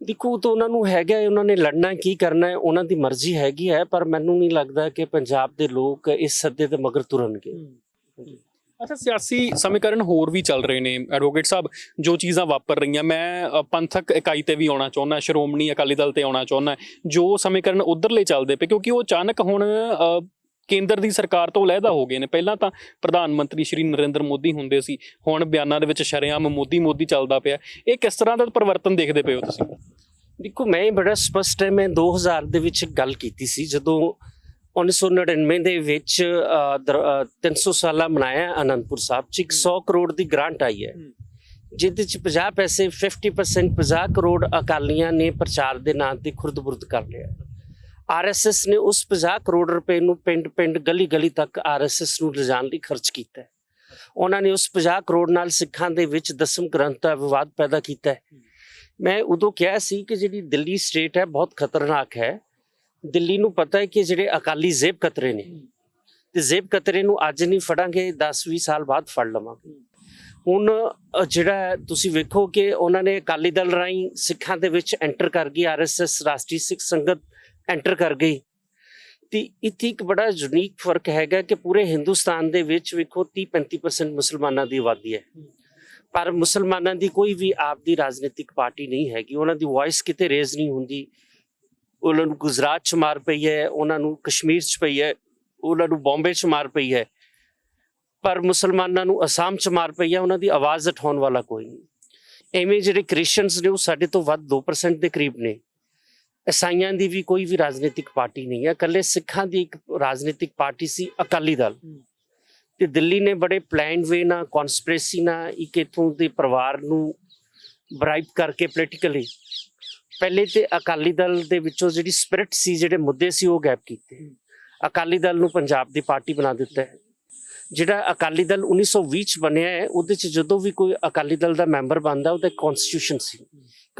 ਦੇਖੋ ਉਹ ਤਾਂ ਉਹਨਾਂ ਨੂੰ ਹੈਗਾ ਹੈ, ਉਹਨਾਂ ਨੇ ਲੜਨਾ ਕੀ ਕਰਨਾ ਹੈ ਉਹਨਾਂ ਦੀ ਮਰਜ਼ੀ ਹੈਗੀ ਹੈ ਪਰ ਮੈਨੂੰ ਨਹੀਂ ਲੱਗਦਾ ਕਿ ਪੰਜਾਬ ਦੇ ਲੋਕ ਇਸ ਸੱਦੇ ਦੇ ਮਗਰ ਤੁਰਨਗੇ। ਅੱਛਾ ਸਿਆਸੀ ਸਮੀਕਰਨ ਹੋਰ ਵੀ ਚੱਲ ਰਹੇ ਨੇ ਐਡਵੋਕੇਟ ਸਾਹਿਬ ਜੋ ਚੀਜ਼ਾਂ ਵਾਪਰ ਰਹੀਆਂ ਮੈਂ ਅ, ਪੰਥਕ ਇਕਾਈ ਤੇ ਵੀ ਆਉਣਾ ਚਾਹੁੰਦਾ ਸ਼੍ਰੋਮਣੀ ਅਕਾਲੀ ਦਲ ਤੇ ਆਉਣਾ ਚਾਹੁੰਦਾ ਜੋ ਸਮੀਕਰਨ ਉਧਰਲੇ ਚੱਲਦੇ ਪਏ ਕਿਉਂਕਿ ਉਹ ਅਚਾਨਕ ਹੁਣ ਅ, ਕੇਂਦਰ ਦੀ ਸਰਕਾਰ ਤੋਂ ਲਹਿਦਾ ਹੋ ਗਏ ਨੇ। ਪਹਿਲਾਂ ਤਾਂ ਪ੍ਰਧਾਨ ਮੰਤਰੀ ਸ਼੍ਰੀ ਨਰਿੰਦਰ ਮੋਦੀ ਹੁੰਦੇ ਸੀ। ਹੁਣ ਬਿਆਨਾਂ ਦੇ ਵਿੱਚ ਸ਼ਰੇਆਮ ਮੋਦੀ ਮੋਦੀ ਚੱਲਦਾ ਪਿਆ। ਇਹ ਕਿਸ ਤਰ੍ਹਾਂ ਦਾ ਪਰਿਵਰਤਨ ਦੇਖਦੇ ਪਏ ਹੋ ਤੁਸੀਂ? ਦੇਖੋ ਮੈਂ ਬੜਾ ਸਪਸ਼ਟ ਹੈ ਮੈਂ 2000 ਦੇ ਵਿੱਚ ਗੱਲ ਕੀਤੀ ਸੀ ਜਦੋਂ 1999 ਦੇ ਵਿੱਚ ਅ, ਦਰ- ਅ, 300 ਸਾਲਾ ਮਨਾਇਆ ਅਨੰਦਪੁਰ ਸਾਹਿਬ ਚ ਇੱਕ 100 ਕਰੋੜ ਦੀ ਗ੍ਰਾਂਟ ਆਈ ਹੈ। ਹੂੰ। ਜਿਹਦੇ ਚ 50 ਪੈਸੇ 50% 50 ਕਰੋੜ ਅਕਾਲੀਆਂ ਨੇ ਪ੍ਰਚਾਰ ਦੇ ਨਾਂ ਤੇ ਖੁਰਦ-ਬੁਰਦ ਕਰ ਲਿਆ। ਆਰਐਸਐਸ ਨੇ ਉਸ 50 ਕਰੋੜ ਰੁਪਏ ਨੂੰ ਪਿੰਡ-ਪਿੰਡ ਗਲੀ-ਗਲੀ ਤੱਕ ਆਰਐਸਐਸ ਨੂੰ ਲਿਜਾਣ ਲਈ ਖਰਚ ਕੀਤਾ ਹੈ। ਉਹਨਾਂ ਨੇ ਉਸ 50 ਕਰੋੜ ਨਾਲ ਸਿੱਖਾਂ ਦੇ ਵਿੱਚ ਦਸਮ ਗ੍ਰੰਥ ਦਾ ਵਿਵਾਦ ਪੈਦਾ ਕੀਤਾ ਹੈ। ਮੈਂ ਉਦੋਂ ਕਿਹਾ ਸੀ ਕਿ ਜਿਹੜੀ ਦਿੱਲੀ ਸਟੇਟ ਹੈ, ਬਹੁਤ ਖਤਰਨਾਕ ਹੈ। ਦਿੱਲੀ ਨੂੰ ਪਤਾ ਹੈ ਕਿ ਜਿਹੜੇ ਅਕਾਲੀ ਜ਼ੇਬ ਕਤਰੇ ਨੇ, ਤੇ ਜ਼ੇਬ ਕਤਰੇ ਨੂੰ ਅੱਜ ਨਹੀਂ ਫੜਾਂਗੇ 10-20 ਸਾਲ ਬਾਅਦ ਫੜ ਲਵਾਂਗੇ। ਹੁਣ ਜਿਹੜਾ ਤੁਸੀਂ ਵੇਖੋ ਕਿ ਉਹਨਾਂ ਨੇ ਅਕਾਲੀ ਦਲ ਰਾਹੀਂ ਸਿੱਖਾਂ ਦੇ ਵਿੱਚ ਐਂਟਰ ਕਰ ਗਈ, ਆਰਐਸਐਸ ਰਾਸ਼ਟਰੀ ਸਿੱਖ ਸੰਗਤ ਐਂਟਰ ਕਰ ਗਈ। ਤੇ ਇੱਥੇ ਇੱਕ ਬੜਾ ਯੂਨੀਕ ਫ਼ਰਕ ਹੈਗਾ ਕਿ ਪੂਰੇ ਹਿੰਦੁਸਤਾਨ ਦੇ ਵਿੱਚ ਵੇਖੋ 30-35% ਮੁਸਲਮਾਨਾਂ ਦੀ ਆਬਾਦੀ ਹੈ। ਪਰ ਮੁਸਲਮਾਨਾਂ ਦੀ ਕੋਈ ਵੀ ਆਪ ਦੀ ਰਾਜਨੀਤਿਕ ਪਾਰਟੀ ਨਹੀਂ ਹੈਗੀ। ਉਹਨਾਂ ਦੀ ਵਾਇਸ ਕਿਤੇ ਰੇਜ਼ ਨਹੀਂ ਹੁੰਦੀ। ਉਹਨਾਂ ਨੂੰ ਗੁਜਰਾਤ ਚ ਮਾਰ ਪਈ ਹੈ, ਉਹਨਾਂ ਨੂੰ ਕਸ਼ਮੀਰ ਚ ਪਈ ਹੈ, ਉਹਨਾਂ ਨੂੰ ਬੰਬੇ ਚ ਮਾਰ ਪਈ ਹੈ। ਪਰ ਮੁਸਲਮਾਨਾਂ ਨੂੰ ਅਸਾਮ ਚ ਮਾਰ ਪਈ ਹੈ, ਉਹਨਾਂ ਦੀ ਆਵਾਜ਼ ਉਠਾਉਣ ਵਾਲਾ ਕੋਈ ਨਹੀਂ। ਐਵੇਂ ਜਿਹੜੇ ਕ੍ਰਿਸਚੀਅਨਸ ਨੇ ਉਹ ਸਾਡੇ ਤੋਂ ਵੱਧ 2% ਦੇ ਕਰੀਬ ਨੇ। ਈਸਾਈਆਂ ਦੀ ਵੀ ਕੋਈ ਵੀ ਰਾਜਨੀਤਿਕ ਪਾਰਟੀ ਨਹੀਂ ਹੈ। ਇਕੱਲੇ ਸਿੱਖਾਂ ਦੀ ਇੱਕ ਰਾਜਨੀਤਿਕ ਪਾਰਟੀ ਸੀ ਅਕਾਲੀ ਦਲ। ਤੇ ਦਿੱਲੀ ਨੇ ਬੜੇ ਪਲਾਨਡ ਵੇ ਨਾਲ ਕਨਸਪੀਰੇਸੀ ਨਾਲ ਇੱਕ ਇਥੋਂ ਦੇ ਪਰਿਵਾਰ ਨੂੰ ਬ੍ਰਾਈਬ ਕਰਕੇ ਪੋਲੀਟੀਕਲੀ ਪਹਿਲੇ ਤੇ ਅਕਾਲੀ ਦਲ ਦੇ ਵਿੱਚੋਂ ਜਿਹੜੀ ਸਪਿਰਿਟ ਸੀ ਜਿਹੜੇ ਮੁੱਦੇ ਸੀ ਉਹ ਗੈਪ ਕੀਤੇ। ਅਕਾਲੀ ਦਲ ਨੂੰ ਪੰਜਾਬ ਦੀ ਪਾਰਟੀ ਬਣਾ ਦਿੱਤਾ ਹੈ। ਜਿਹੜਾ ਅਕਾਲੀ ਦਲ 1920 ਚ ਬਣਿਆ ਹੈ ਉਹਦੇ ਚ ਜਦੋਂ ਵੀ ਕੋਈ ਅਕਾਲੀ ਦਲ ਦਾ ਮੈਂਬਰ ਬਣਦਾ ਉਹਦਾ ਕਨਸਟੀਟਿਊਸ਼ਨ ਸੀ।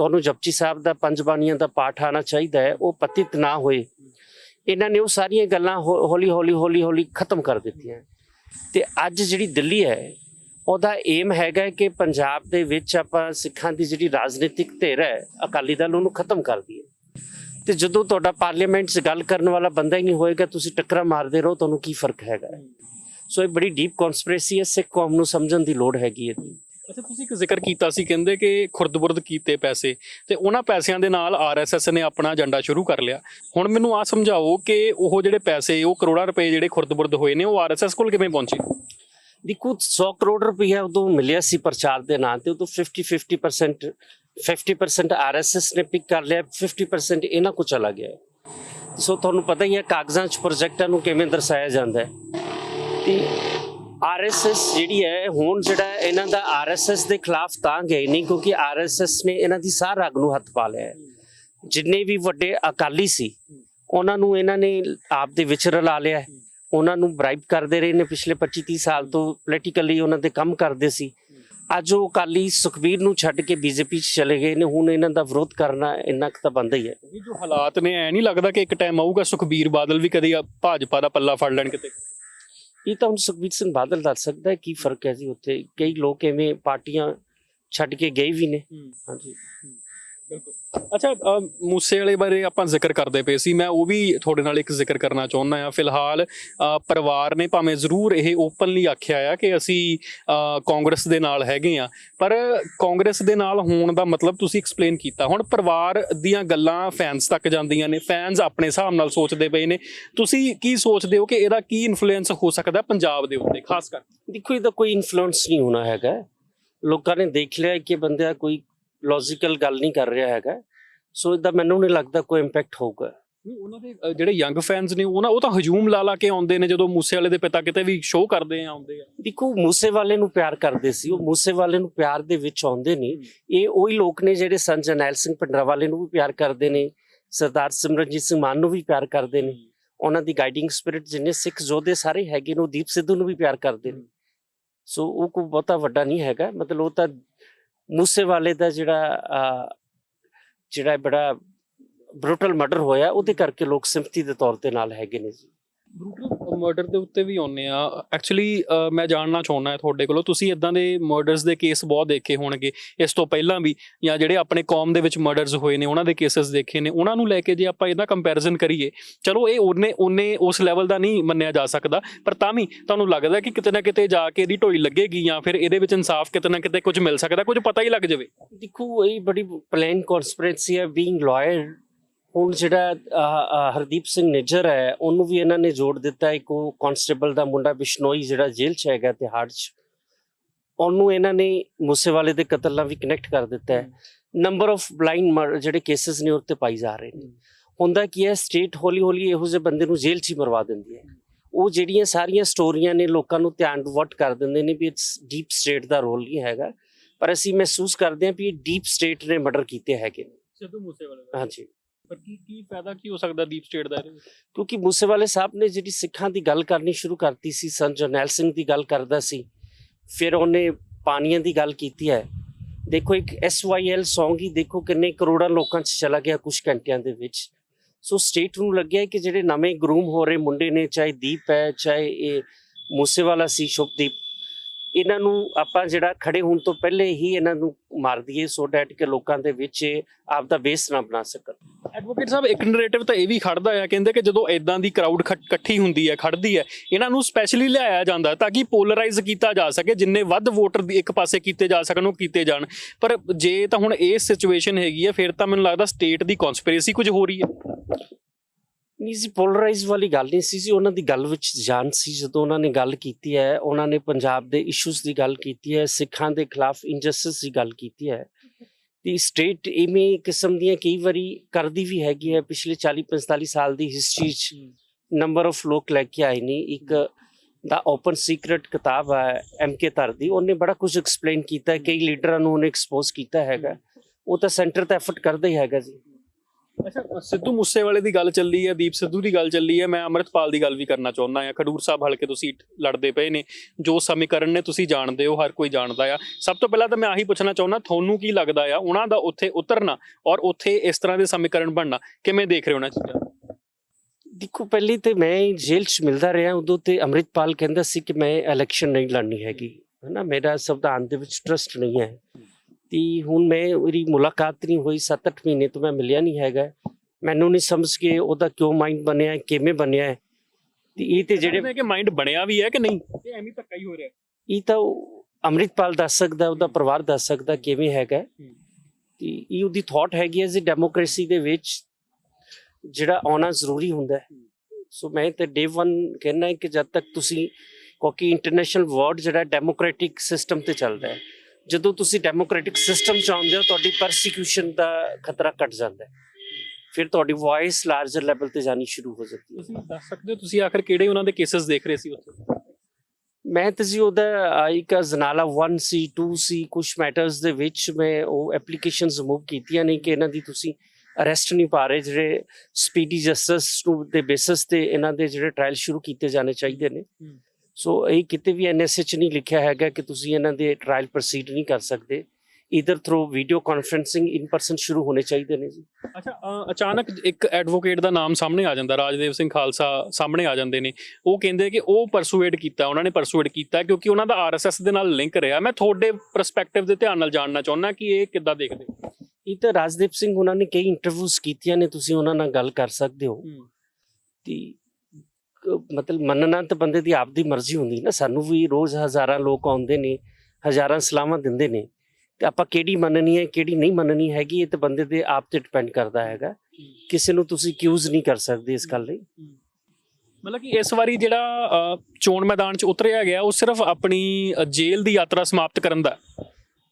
ਉਹਨੂੰ ਜਪਜੀ ਸਾਹਿਬ ਦਾ ਪੰਜ ਬਾਣੀਆਂ ਦਾ ਪਾਠ ਆਣਾ ਚਾਹੀਦਾ ਹੈ, ਉਹ ਪਤਿਤ ਨਾ ਹੋਏ। ਇਹਨਾਂ ਨੇ ਉਹ ਸਾਰੀਆਂ ਗੱਲਾਂ ਹੌਲੀ ਹੌਲੀ ਹੌਲੀ ਹੌਲੀ ਖਤਮ ਕਰ ਦਿੱਤੀਆਂ। ਤੇ ਅੱਜ ਜਿਹੜੀ ਦਿੱਲੀ ਹੈ, ਉਹਦਾ ਏਮ ਹੈਗਾ ਕਿ ਪੰਜਾਬ ਦੇ ਵਿੱਚ ਆਪਾਂ ਸਿੱਖਾਂ ਦੀ ਜਿਹੜੀ ਰਾਜਨੀਤਿਕ ਧਿਰ ਹੈ, ਅਕਾਲੀ ਦਲ ਉਹਨੂੰ ਖਤਮ ਕਰ ਦਈਏ। ਤੇ ਜਦੋਂ ਤੁਹਾਡਾ ਪਾਰਲੀਮੈਂਟ 'ਚ ਗੱਲ ਕਰਨ ਵਾਲਾ ਬੰਦਾ ਹੀ ਨਹੀਂ ਹੋਏਗਾ, ਤੁਸੀਂ ਟੱਕਰਾਂ ਮਾਰਦੇ ਰਹੋ, ਤੁਹਾਨੂੰ ਕੀ ਫ਼ਰਕ ਹੈਗਾ ਸੋ ਇਹ ਬੜੀ ਡੀਪ ਕਨਸਪੀਰੇਸੀ ਹੈ, ਸਿੱਖ ਕੌਮ ਨੂੰ ਸਮਝਣ ਦੀ ਲੋੜ ਹੈਗੀ ਹੈ। ਅੱਛਾ, ਤੁਸੀਂ ਇੱਕ ਜ਼ਿਕਰ ਕੀਤਾ ਸੀ ਕਹਿੰਦੇ ਕਿ ਖੁਰਦਬੁਰਦ ਕੀਤੇ ਪੈਸੇ ਤੇ ਉਹਨਾਂ ਪੈਸਿਆਂ ਦੇ ਨਾਲ ਆਰਐਸਐਸ ਨੇ ਆਪਣਾ ਏਜੰਡਾ ਸ਼ੁਰੂ ਕਰ ਲਿਆ। ਹੁਣ ਮੈਨੂੰ ਆ ਸਮਝਾਓ ਕਿ ਉਹ ਜਿਹੜੇ ਪੈਸੇ, ਉਹ ਕਰੋੜਾਂ ਰੁਪਏ ਜਿਹੜੇ ਖੁਰਦਬੁਰਦ ਹੋਏ ਨੇ, ਉਹ ਆਰਐਸਐਸ ਕੋਲ ਕਿਵੇਂ ਪਹੁੰਚੇ? ਦੇਖੋ 100 ਕਰੋੜ ਰੁਪਇਆ ਉਦੋਂ ਮਿਲਿਆ ਸੀ ਪ੍ਰਚਾਰ ਦੇ ਨਾਂ ਤੇ, ਉਦੋਂ 50 50% 50% ਆਰਐਸਐਸ ਨੇ ਪਿਕ ਕਰ ਲਿਆ 50% ਇਹਨਾਂ ਕੋ ਚਲਾ ਗਿਆ। ਸੋ ਤੁਹਾਨੂੰ ਪਤਾ ਹੀ ਹੈ, ਕਾਗਜ਼ਾਂ 'ਚ ਪ੍ਰੋਜੈਕਟਾਂ ਨੂੰ ਕਿਵੇਂ ਦਰਸਾਇਆ ਜਾਂਦਾ ਹੈ। ਤੇ ਆਰਐਸਐਸ ਜਿਹੜੀ ਹੈ, ਹੁਣ ਜਿਹੜਾ ਇਹਨਾਂ ਦਾ ਆਰਐਸਐਸ ਦੇ ਖਿਲਾਫ ਤਾਂ ਗਏ ਨਹੀਂ, ਕਿਉਂਕਿ ਆਰਐਸਐਸ ਨੇ ਇਹਨਾਂ ਦੀ ਸਾਰ ਰਗ ਨੂੰ ਹੱਥ ਪਾ ਲਿਆ ਹੈ। ਜਿੰਨੇ ਵੀ ਵੱਡੇ ਅਕਾਲੀ ਸੀ, ਉਹਨਾਂ ਨੂੰ ਇਹਨਾਂ ਨੇ ਆਪ ਦੇ ਵਿੱਚ ਰਲਾ ਲਿਆ ਹੈ। ਉਹਨਾਂ ਨੂੰ ਬ੍ਰਾਈਬ ਕਰਦੇ ਰਹੇ ਨੇ ਪਿਛਲੇ 25 30 ਸਾਲ ਤੋਂ ਪੋਲੀਟੀਕਲੀ ਉਹਨਾਂ ਦੇ ਕੰਮ ਕਰਦੇ ਸੀ ਅੱਜ ਉਹ ਅਕਾਲੀ ਸੁਖਬੀਰ ਨੂੰ ਛੱਡ ਕੇ ਬੀਜੇਪੀ 'ਚ ਚਲੇ ਗਏ ਨੇ, ਹੁਣ ਇਹਨਾਂ ਦਾ ਵਿਰੋਧ ਕਰਨਾ ਇੰਨਾ ਕੁ ਤਾਂ ਬੰਦਾ ਹੀ ਹੈ ਇਹ ਜੋ ਹਾਲਾਤ ਨੇ, ਐ ਨਹੀਂ ਲੱਗਦਾ ਕਿ ਇੱਕ ਟਾਈਮ ਆਊਗਾ ਸੁਖਬੀਰ ਬਾਦਲ ਵੀ ਕਦੇ ਭਾਜਪਾ ਦਾ ਪੱਲਾ ਫੜ ਲੈਣ ਕਿਤੇ ਇਹ ਤਾਂ ਹੁਣ ਸੁਖਬੀਰ ਸਿੰਘ ਬਾਦਲ ਦੱਸ ਸਕਦਾ ਹੈ ਕੀ ਫ਼ਰਕ ਹੈ ਜੀ ਉੱਥੇ? ਕਈ ਲੋਕ ਐਵੇਂ ਪਾਰਟੀਆਂ ਛੱਡ ਕੇ ਗਏ ਵੀ ਨੇ। ਹਾਂਜੀ। ਅੱਛਾ ਅ, ਮੂਸੇ ਵਾਲੇ ਬਾਰੇ ਆਪਾਂ ਜ਼ਿਕਰ ਕਰਦੇ ਪਏ ਸੀ। ਮੈਂ ਉਹ ਵੀ ਤੁਹਾਡੇ ਨਾਲ ਇੱਕ ਜ਼ਿਕਰ ਕਰਨਾ ਚਾਹੁੰਦਾ ਆ ਫਿਲਹਾਲ ਪਰਿਵਾਰ ਨੇ ਭਾਵੇਂ ਜ਼ਰੂਰ ਇਹ ਓਪਨਲੀ ਆਖਿਆ ਆ ਕਿ ਅਸੀਂ ਕਾਂਗਰਸ ਦੇ ਨਾਲ ਹੈਗੇ ਆ ਪਰ ਕਾਂਗਰਸ ਦੇ ਨਾਲ ਹੋਣ ਦਾ ਮਤਲਬ ਤੁਸੀਂ ਐਕਸਪਲੇਨ ਕੀਤਾ। ਹੁਣ ਪਰਿਵਾਰ ਦੀਆਂ ਗੱਲਾਂ ਫੈਨਸ ਤੱਕ ਜਾਂਦੀਆਂ ਨੇ। ਫੈਨਸ ਆਪਣੇ ਹਿਸਾਬ ਨਾਲ ਸੋਚਦੇ ਪਏ ਨੇ। ਤੁਸੀਂ ਕੀ ਸੋਚਦੇ ਹੋ ਕਿ ਇਹਦਾ ਕੀ ਇਨਫਲੂਐਂਸ ਹੋ ਸਕਦਾ ਪੰਜਾਬ ਦੇ ਉੱਤੇ ਖਾਸ ਕਰ ਦੇਖੋ ਇਹਦਾ ਕੋਈ ਇਨਫਲੂਐਂਸ ਨਹੀਂ ਹੋਣਾ ਹੈਗਾ। ਲੋਕਾਂ ਨੇ ਦੇਖ ਲਿਆ ਕਿ ਬੰਦਾ ਕੋਈ ਲੌਜੀਕਲ ਗੱਲ ਨਹੀਂ ਕਰ ਰਿਹਾ ਹੈਗਾ। ਸੋ ਇਹਦਾ ਮੈਨੂੰ ਨਹੀਂ ਲੱਗਦਾ ਕੋਈ ਇੰਪੈਕਟ ਹੋਊਗਾ। ਉਹਨਾਂ ਦੇ ਅ, ਜਿਹੜੇ ਯੰਗ ਫੈਨਸ ਨੇ ਉਹਨਾਂ ਉਹ ਤਾਂ ਹਜੂਮ ਲਾ ਲਾ ਕੇ ਆਉਂਦੇ ਨੇ ਜਦੋਂ ਮੂਸੇ ਵਾਲੇ ਦੇ ਪਿਤਾ ਕਿਤੇ ਵੀ ਸ਼ੋਅ ਕਰਦੇ ਆ ਆਉਂਦੇ ਆ। ਦੇਖੋ ਮੂਸੇ ਵਾਲੇ ਨੂੰ ਪਿਆਰ ਕਰਦੇ ਸੀ ਉਹ ਮੂਸੇ ਵਾਲੇ ਨੂੰ ਪਿਆਰ ਦੇ ਵਿੱਚ ਆਉਂਦੇ ਨੇ। ਇਹ ਉਹੀ ਲੋਕ ਨੇ ਜਿਹੜੇ ਸੰਤ ਜਰਨੈਲ ਸਿੰਘ ਭਿੰਡਰਾਵਾਲੇ ਨੂੰ ਵੀ ਪਿਆਰ ਕਰਦੇ ਨੇ ਸਰਦਾਰ ਸਿਮਰਨਜੀਤ ਸਿੰਘ ਮਾਨ ਨੂੰ ਵੀ ਪਿਆਰ ਕਰਦੇ ਨੇ। ਉਹਨਾਂ ਦੀ ਗਾਈਡਿੰਗ ਸਪਿਰਿਟ ਜਿੰਨੇ ਸਿੱਖ ਯੋਧੇ ਸਾਰੇ ਹੈਗੇ ਨੇ ਉਹ ਦੀਪ ਸਿੱਧੂ ਨੂੰ ਵੀ ਪਿਆਰ ਕਰਦੇ ਨੇ। ਸੋ ਉਹ ਕੋਈ ਬਹੁਤਾ ਵੱਡਾ ਨਹੀਂ ਹੈਗਾ। ਮਤਲਬ ਉਹ ਤਾਂ ਮੂਸੇਵਾਲੇ ਦਾ ਜਿਹੜਾ ਜਿਹੜਾ ਬੜਾ ਬਰੂਟਲ ਮਰਡਰ ਹੋਇਆ, ਉਹਦੇ ਕਰਕੇ ਲੋਕ ਸਿੰਪਥੀ ਦੇ ਤੌਰ ਤੇ ਨਾਲ ਹੈਗੇ ਨੇ ਜੀ। ਮਰਡਰ ਦੇ ਉੱਤੇ ਵੀ ਆਉਂਦੇ ਆ। ਐਕਚੁਅਲੀ ਮੈਂ ਜਾਣਨਾ ਚਾਹੁੰਦਾ ਹਾਂ ਤੁਹਾਡੇ ਕੋਲੋਂ। ਤੁਸੀਂ ਇਦਾਂ ਦੇ ਮਰਡਰਸ ਦੇ ਕੇਸ ਬਹੁਤ ਦੇਖੇ ਹੋਣਗੇ। ਇਸ ਤੋਂ ਪਹਿਲਾਂ ਵੀ, ਜਾਂ ਜਿਹੜੇ ਆਪਣੇ ਕੌਮ ਦੇ ਵਿੱਚ ਮਰਡਰਸ ਹੋਏ ਨੇ, ਉਹਨਾਂ ਦੇ ਕੇਸਸ ਦੇਖੇ ਨੇ। ਉਹਨਾਂ ਨੂੰ ਲੈ ਕੇ ਜੇ ਆਪਾਂ ਇਹਦਾ ਕੰਪੈਰੀਜ਼ਨ ਕਰੀਏ, ਚਲੋ ਇਹ ਉਹਨੇ ਉਹਨੇ ਉਸ ਲੈਵਲ ਦਾ ਨਹੀਂ ਮੰਨਿਆ ਜਾ ਸਕਦਾ। ਪਰ ਤਾਂ ਵੀ ਤੁਹਾਨੂੰ ਲੱਗਦਾ ਕਿ ਕਿਤੇ ਨਾ ਕਿਤੇ ਜਾ ਕੇ ਇਹਦੀ ਢੋਈ ਲੱਗੇਗੀ, ਜਾਂ ਫਿਰ ਇਹਦੇ ਵਿੱਚ ਇਨਸਾਫ ਕਿਤੇ ਨਾ ਕਿਤੇ ਕੁਝ ਮਿਲ ਸਕਦਾ? ਕੁਝ ਪਤਾ ਹੀ ਲੱਗ ਜਾਵੇ। ਦੇਖੋ, ਇਹ ਬੜੀ ਪਲੈਨ ਕਨਸਪੀਰੇਸੀ ਹੈ। ਬੀਇੰਗ ਲਾਇਰ ਹੁਣ ਜਿਹੜਾ ਹਰਦੀਪ ਸਿੰਘ ਨਿੱਜਰ ਹੈ ਉਹਨੂੰ ਵੀ ਇਹਨਾਂ ਨੇ ਜੋੜ ਦਿੱਤਾ। ਇੱਕ ਉਹ ਕਾਂਸਟੇਬਲ ਦਾ ਮੁੰਡਾ ਬਿਸ਼ਨੋਈ ਜਿਹੜਾ ਜੇਲ੍ਹ 'ਚ ਹੈਗਾ ਤਿਹਾੜ 'ਚ ਉਹਨੂੰ ਇਹਨਾਂ ਨੇ ਮੂਸੇਵਾਲੇ ਦੇ ਕਤਲ ਨਾਲ ਵੀ ਕਨੈਕਟ ਕਰ ਦਿੱਤਾ ਹੈ। ਨੰਬਰ ਆਫ ਬਲਾਈਂਡ ਜਿਹੜੇ ਕੇਸਸ ਨੇ ਉਹ ਤੇ ਪਾਈ ਜਾ ਰਹੇ ਨੇ। ਹੁੰਦਾ ਕੀ ਹੈ ਸਟੇਟ ਹੌਲੀ ਹੌਲੀ ਇਹੋ ਜਿਹੇ ਬੰਦੇ ਨੂੰ ਜੇਲ੍ਹ 'ਚ ਹੀ ਮਰਵਾ ਦਿੰਦੀ ਹੈ। ਉਹ ਜਿਹੜੀਆਂ ਸਾਰੀਆਂ ਸਟੋਰੀਆਂ ਨੇ ਲੋਕਾਂ ਨੂੰ ਧਿਆਨ ਡਿਵਰਟ ਕਰ ਦਿੰਦੇ ਨੇ ਵੀ ਇਟਸ ਡੀਪ ਸਟੇਟ ਦਾ ਰੋਲ ਨਹੀਂ ਹੈਗਾ। ਪਰ ਅਸੀਂ ਮਹਿਸੂਸ ਕਰਦੇ ਹਾਂ ਵੀ ਡੀਪ ਸਟੇਟ ਨੇ ਮਰਡਰ ਕੀਤੇ ਹੈਗੇ ਨੇ। ਸਿੱਧੂ ਮੂਸੇਵਾਲੇ ਦਾ। ਹਾਂਜੀ। ਪਰ ਕੀ ਕੀ ਫਾਇਦਾ, ਕੀ ਹੋ ਸਕਦਾ ਦੀਪ ਸਟੇਟ ਦਾ ਇਹਦੇ ਕਿਉਂਕਿ ਮੂਸੇਵਾਲੇ ਸਾਹਿਬ ਨੇ ਜਿਹੜੀ ਸਿੱਖਾਂ ਦੀ ਗੱਲ ਕਰਨੀ ਸ਼ੁਰੂ ਕਰਤੀ ਸੀ, ਸੰਤ ਜਰਨੈਲ ਸਿੰਘ ਦੀ ਗੱਲ ਕਰਦਾ ਸੀ, ਫਿਰ ਉਹਨੇ ਪਾਣੀਆਂ ਦੀ ਗੱਲ ਕੀਤੀ ਹੈ। ਦੇਖੋ ਇੱਕ ਐਸਵਾਈਐਲ Song ਹੀ ਦੇਖੋ ਕਿੰਨੇ ਕਰੋੜਾਂ ਲੋਕਾਂ 'ਚ ਚਲਾ ਗਿਆ ਕੁਝ ਘੰਟਿਆਂ ਦੇ ਵਿੱਚ। ਸੋ ਸਟੇਟ ਨੂੰ ਲੱਗਿਆ ਕਿ ਜਿਹੜੇ ਨਵੇਂ ਗਰੂਮ ਹੋ ਰਹੇ ਮੁੰਡੇ ਨੇ, ਚਾਹੇ ਦੀਪ ਹੈ, ਚਾਹੇ ਇਹ ਮੂਸੇਵਾਲਾ ਸੀ ਸ਼ੁਭਦੀਪ ਇਹਨਾਂ ਨੂੰ ਆਪਾਂ ਜਿਹੜਾ ਖੜੇ ਹੋਣ ਤੋਂ ਪਹਿਲੇ ਹੀ ਇਹਨਾਂ ਨੂੰ ਮਾਰ ਦਈਏ ਸੋ ਡੈਟ ਕਿ ਲੋਕਾਂ ਦੇ ਵਿੱਚ ਆਪ ਦਾ ਬੇਸ ਨਾ ਬਣਾ ਸਕਣ। ਐਡਵੋਕੇਟ ਸਾਹਿਬ, ਇੱਕ ਨਰੇਟਿਵ ਤਾਂ ਇਹ ਵੀ ਖੜਦਾ ਆ, ਕਹਿੰਦੇ ਕਿ ਜਦੋਂ ਇਦਾਂ ਦੀ ਕਰਾਊਡ ਇਕੱਠੀ ਹੁੰਦੀ ਹੈ ਖੜਦੀ ਹੈ, ਇਹਨਾਂ ਨੂੰ ਸਪੈਸ਼ਲੀ ਲਿਆਇਆ ਜਾਂਦਾ ਤਾਂ ਕਿ ਪੋਲਰਾਈਜ਼ ਕੀਤਾ ਜਾ ਸਕੇ, ਜਿੰਨੇ ਵੱਧ ਵੋਟਰ ਇੱਕ ਪਾਸੇ ਕੀਤੇ ਜਾ ਸਕਣ, ਉਹ ਕੀਤੇ ਜਾਣ। ਪਰ ਜੇ ਤਾਂ ਹੁਣ ਇਹ ਸਿਚੁਏਸ਼ਨ ਹੈਗੀ ਹੈ, ਫਿਰ ਤਾਂ ਮੈਨੂੰ ਲੱਗਦਾ ਸਟੇਟ ਦੀ ਕਨਸਪੀਰੇਸੀ ਕੁਝ ਹੋ ਰਹੀ ਹੈ। ਨਹੀਂ ਜੀ ਪੋਲਰਾਈਜ਼ ਵਾਲੀ ਗੱਲ ਨਹੀਂ ਸੀ ਜੀ, ਉਹਨਾਂ ਦੀ ਗੱਲ ਵਿੱਚ ਜਾਨ ਸੀ, ਜਦੋਂ ਉਹਨਾਂ ਨੇ ਗੱਲ ਕੀਤੀ ਹੈ, ਉਹਨਾਂ ਨੇ ਪੰਜਾਬ ਦੇ ਇਸ਼ੂਜ਼ ਦੀ ਗੱਲ ਕੀਤੀ ਹੈ, ਸਿੱਖਾਂ ਦੇ ਖਿਲਾਫ ਇਨਜਸਟਿਸ ਦੀ ਗੱਲ ਕੀਤੀ ਹੈ ਦੀ ਸਟੇਟ ਇਵੇਂ ਕਿਸਮ ਦੀਆਂ ਕਈ ਵਾਰੀ ਕਰਦੀ ਵੀ ਹੈਗੀ ਹੈ, ਪਿਛਲੇ 40 45 ਸਾਲ ਦੀ ਹਿਸਟਰੀ 'ਚ ਨੰਬਰ ਆਫ ਲੋਕ ਲੈ ਕੇ ਆਏ ਨੇ, ਇੱਕ ਦਾ ਓਪਨ ਸੀਕ੍ਰੇਟ ਕਿਤਾਬ ਹੈ ਐਮ ਕੇ ਧਰ ਦੀ, ਉਹਨੇ ਬੜਾ ਕੁਝ ਐਕਸਪਲੇਨ ਕੀਤਾ ਹੈ, ਕਈ ਲੀਡਰਾਂ ਨੂੰ ਉਹਨੇ ਐਕਸਪੋਜ਼ ਕੀਤਾ ਹੈਗਾ, ਉਹ ਤਾਂ ਸੈਂਟਰ ਤਾਂ ਐਫਰਟ ਕਰਦਾ ਹੀ ਹੈਗਾ ਜੀ। ਅੱਛਾ, ਸਿੱਧੂ ਮੂਸੇਵਾਲੇ ਦੀ ਗੱਲ ਚੱਲੀ ਹੈ, ਦੀਪ ਸਿੱਧੂ ਦੀ ਗੱਲ ਚੱਲੀ ਹੈ, ਮੈਂ ਅੰਮ੍ਰਿਤਪਾਲ ਦੀ ਗੱਲ ਵੀ ਕਰਨਾ ਚਾਹੁੰਦਾ ਹਾਂ। ਖਡੂਰ ਸਾਹਿਬ ਹਲਕੇ ਤੋਂ ਸੀਟ ਲੜਦੇ ਪਏ ਨੇ। ਜੋ ਸਮੀਕਰਨ ਨੇ, ਤੁਸੀਂ ਜਾਣਦੇ ਹੋ, ਹਰ ਕੋਈ ਜਾਣਦਾ ਆ। ਸਭ ਤੋਂ ਪਹਿਲਾਂ ਤਾਂ ਮੈਂ ਆਹੀ ਪੁੱਛਣਾ ਚਾਹੁੰਦਾ, ਤੁਹਾਨੂੰ ਕੀ ਲੱਗਦਾ ਆ, ਉਹਨਾਂ ਦਾ ਉੱਥੇ ਉਤਰਨਾ ਔਰ ਉੱਥੇ ਇਸ ਤਰ੍ਹਾਂ ਦੇ ਸਮੀਕਰਨ ਬਣਨਾ, ਕਿਵੇਂ ਦੇਖ ਰਹੇ ਹੋ ਨਾ ਚੀਜ਼ਾਂ? ਦੇਖੋ, ਪਹਿਲੀ ਤੇ ਮੈਂ ਜੇਲ੍ਹ 'ਚ ਮਿਲਦਾ ਰਿਹਾ, ਉਦੋਂ ਤੇ ਅੰਮ੍ਰਿਤਪਾਲ ਕਹਿੰਦਾ ਸੀ ਕਿ ਮੈਂ ਇਲੈਕਸ਼ਨ ਨਹੀਂ ਲੜਨੀ ਹੈਗੀ। ਹਨਾ, ਮੇਰਾ ਸੰਵਿਧਾਨ ਦੇ ਵਿੱਚ ਟਰਸਟ ਨਹੀਂ ਹੈ। ਤੇ ਹੁਣ ਮੈਂ ਮੇਰੀ ਮੁਲਾਕਾਤ ਨਹੀਂ ਹੋਈ 7-8 ਮਹੀਨੇ ਤੋਂ ਮੈਂ ਮਿਲਿਆ ਨਹੀਂ ਹੈਗਾ। ਮੈਨੂੰ ਨਹੀਂ ਸਮਝ ਕੇ ਉਹਦਾ ਕਿਉਂ ਮਾਈਂਡ ਬਣਿਆ ਹੈ, ਕਿਵੇਂ ਬਣਿਆ ਹੈ। ਤੇ ਇਹ ਤੇ ਜਿਹੜੇ ਕਿ ਮਾਈਂਡ ਬਣਿਆ ਵੀ ਹੈ ਕਿ ਨਹੀਂ? ਇਹ ਐਵੇਂ ਧੱਕਾ ਹੀ ਹੋ ਰਿਹਾ। ਇਹ ਤਾਂ ਉਹ ਅੰਮ੍ਰਿਤਪਾਲ ਦੱਸ ਸਕਦਾ ਉਹਦਾ ਪਰਿਵਾਰ ਦੱਸ ਸਕਦਾ ਕਿਵੇਂ ਹੈਗਾ। ਤੇ ਇਹ ਉਹਦੀ ਥਾਟ ਹੈਗੀ ਹੈ ਜੀ ਡੈਮੋਕ੍ਰੇਸੀ ਦੇ ਵਿੱਚ ਜਿਹੜਾ ਆਉਣਾ ਜ਼ਰੂਰੀ ਹੁੰਦਾ ਹੈ। ਸੋ ਮੈਂ ਤੇ ਡੇ 1 ਕਹਿਣਾ ਹੈ ਕਿ ਜਦ ਤੱਕ ਤੁਸੀਂ ਕਿਉਂਕਿ ਇੰਟਰਨੈਸ਼ਨਲ ਵਰਲਡ ਜਿਹੜਾ ਡੈਮੋਕ੍ਰੈਟਿਕ ਸਿਸਟਮ ਤੇ ਚੱਲਦਾ ਹੈ ਜਦੋਂ ਤੁਸੀਂ ਡੈਮੋਕ੍ਰੈਟਿਕ ਸਿਸਟਮ ਚ ਆਉਂਦੇ ਹੋ ਤੁਹਾਡੀ ਪਰਸੀਕਿਊਸ਼ਨ ਦਾ ਖਤਰਾ ਘਟ ਜਾਂਦਾ ਹੈ। ਫਿਰ ਤੁਹਾਡੀ ਵੌਇਸ ਲਾਰਜਰ ਲੈਵਲ ਤੇ ਜਾਣੀ ਸ਼ੁਰੂ ਹੋ ਜਾਂਦੀ ਹੈ। ਤੁਸੀਂ ਦੱਸ ਸਕਦੇ ਹੋ ਤੁਸੀਂ ਆਖਰ ਕਿਹੜੇ ਉਹਨਾਂ ਦੇ ਕੇਸਸ ਦੇਖ ਰਹੇ ਸੀ ਉੱਥੇ? ਮੈਂ ਤਾਂ ਜੀ ਉਹਦਾ ਅਹ, ਇੱਕ ਜ਼ਨਾਲਾ 1 ਸੀ 2 ਸੀ ਕੁਝ ਮੈਟਰਸ ਦੇ ਵਿੱਚ ਮੈਂ ਉਹ ਐਪਲੀਕੇਸ਼ਨਸ ਰਿਮੂਵ ਕੀਤੀਆਂ ਨਹੀਂ ਕਿ ਇਹਨਾਂ ਦੀ ਤੁਸੀਂ ਅਰੈਸਟ ਨਹੀਂ ਪਾ ਰਹੇ ਜਿਹੜੇ ਸਪੀਡੀ ਜਸਟਿਸ ਦੇ ਬੇਸਿਸ ਤੇ ਇਹਨਾਂ ਦੇ ਜਿਹੜੇ ਟ੍ਰਾਇਲ ਸ਼ੁਰੂ ਕੀਤੇ ਜਾਣੇ ਚਾਹੀਦੇ ਨੇ। ਸੋ ਇਹ ਕਿਤੇ ਵੀ ਐਨਐਸਏ ਚ ਨਹੀਂ ਲਿਖਿਆ ਹੈਗਾ ਕਿ ਤੁਸੀਂ ਇਹਨਾਂ ਦੇ ਟ੍ਰਾਇਲ ਪ੍ਰੋਸੀਡ ਨਹੀਂ ਕਰ ਸਕਦੇ। ਇਧਰ through video conferencing in person ਸ਼ੁਰੂ ਹੋਣੇ ਚਾਹੀਦੇ ਨੇ ਜੀ। ਅੱਛਾ ਅਚਾਨਕ ਇੱਕ ਐਡਵੋਕੇਟ ਦਾ ਨਾਮ ਸਾਹਮਣੇ ਆ ਜਾਂਦਾ ਰਾਜਦੇਵ ਸਿੰਘ ਖਾਲਸਾ ਸਾਹਮਣੇ ਆ ਜਾਂਦੇ ਨੇ। ਉਹ ਕਹਿੰਦੇ ਕਿ ਉਹ ਪਰਸੂਏਟ ਕੀਤਾ ਉਹਨਾਂ ਨੇ ਪਰਸੂਏਟ ਕੀਤਾ ਕਿਉਂਕਿ ਉਹਨਾਂ ਦਾ ਆਰਐਸਐਸ ਦੇ ਨਾਲ ਲਿੰਕ ਰਿਹਾ। ਮੈਂ ਤੁਹਾਡੇ ਪਰਸਪੈਕਟਿਵ ਦੇ ਧਿਆਨ ਨਾਲ ਜਾਣਨਾ ਚਾਹੁੰਦਾ ਕਿ ਇਹ ਕਿੱਦਾਂ ਦੇਖਦੇ ਇਹ ਤਾਂ ਰਾਜਦੀਪ ਸਿੰਘ ਉਹਨਾਂ ਨੇ ਕਈ ਇੰਟਰਵਿਊਜ਼ ਕੀਤੀਆਂ ਨੇ ਤੁਸੀਂ ਉਹਨਾਂ ਨਾਲ ਗੱਲ ਕਰ ਸਕਦੇ ਹੋ। ਤੇ ਮਤਲਬ ਮੰਨਣਾ ਤਾਂ ਬੰਦੇ ਦੀ ਆਪਦੀ ਮਰਜ਼ੀ ਹੁੰਦੀ ਨਾ ਸਾਨੂੰ ਵੀ ਰੋਜ਼ ਹਜ਼ਾਰਾਂ ਲੋਕ ਆਉਂਦੇ ਨੇ ਹਜ਼ਾਰਾਂ ਸਲਾਮਾਂ ਦਿੰਦੇ ਨੇ ਤੇ ਆਪਾਂ ਕਿਹੜੀ ਮੰਨਣੀ ਹੈ ਕਿਹੜੀ ਨਹੀਂ ਮੰਨਣੀ ਹੈਗੀ ਇਹ ਤਾਂ ਬੰਦੇ ਦੇ ਆਪ ਤੇ ਡਿਪੈਂਡ ਕਰਦਾ ਹੈਗਾ। ਕਿਸੇ ਨੂੰ ਤੁਸੀਂ ਕਿਊਜ਼ ਨਹੀਂ ਕਰ ਸਕਦੇ ਇਸ ਗੱਲ ਲਈ। ਮਤਲਬ ਕਿ ਇਸ ਵਾਰੀ ਜਿਹੜਾ ਚੋਣ ਮੈਦਾਨ 'ਚ ਉਤਰਿਆ ਗਿਆ ਉਹ ਸਿਰਫ ਆਪਣੀ ਜੇਲ੍ਹ ਦੀ ਯਾਤਰਾ ਸਮਾਪਤ ਕਰਨ ਦਾ।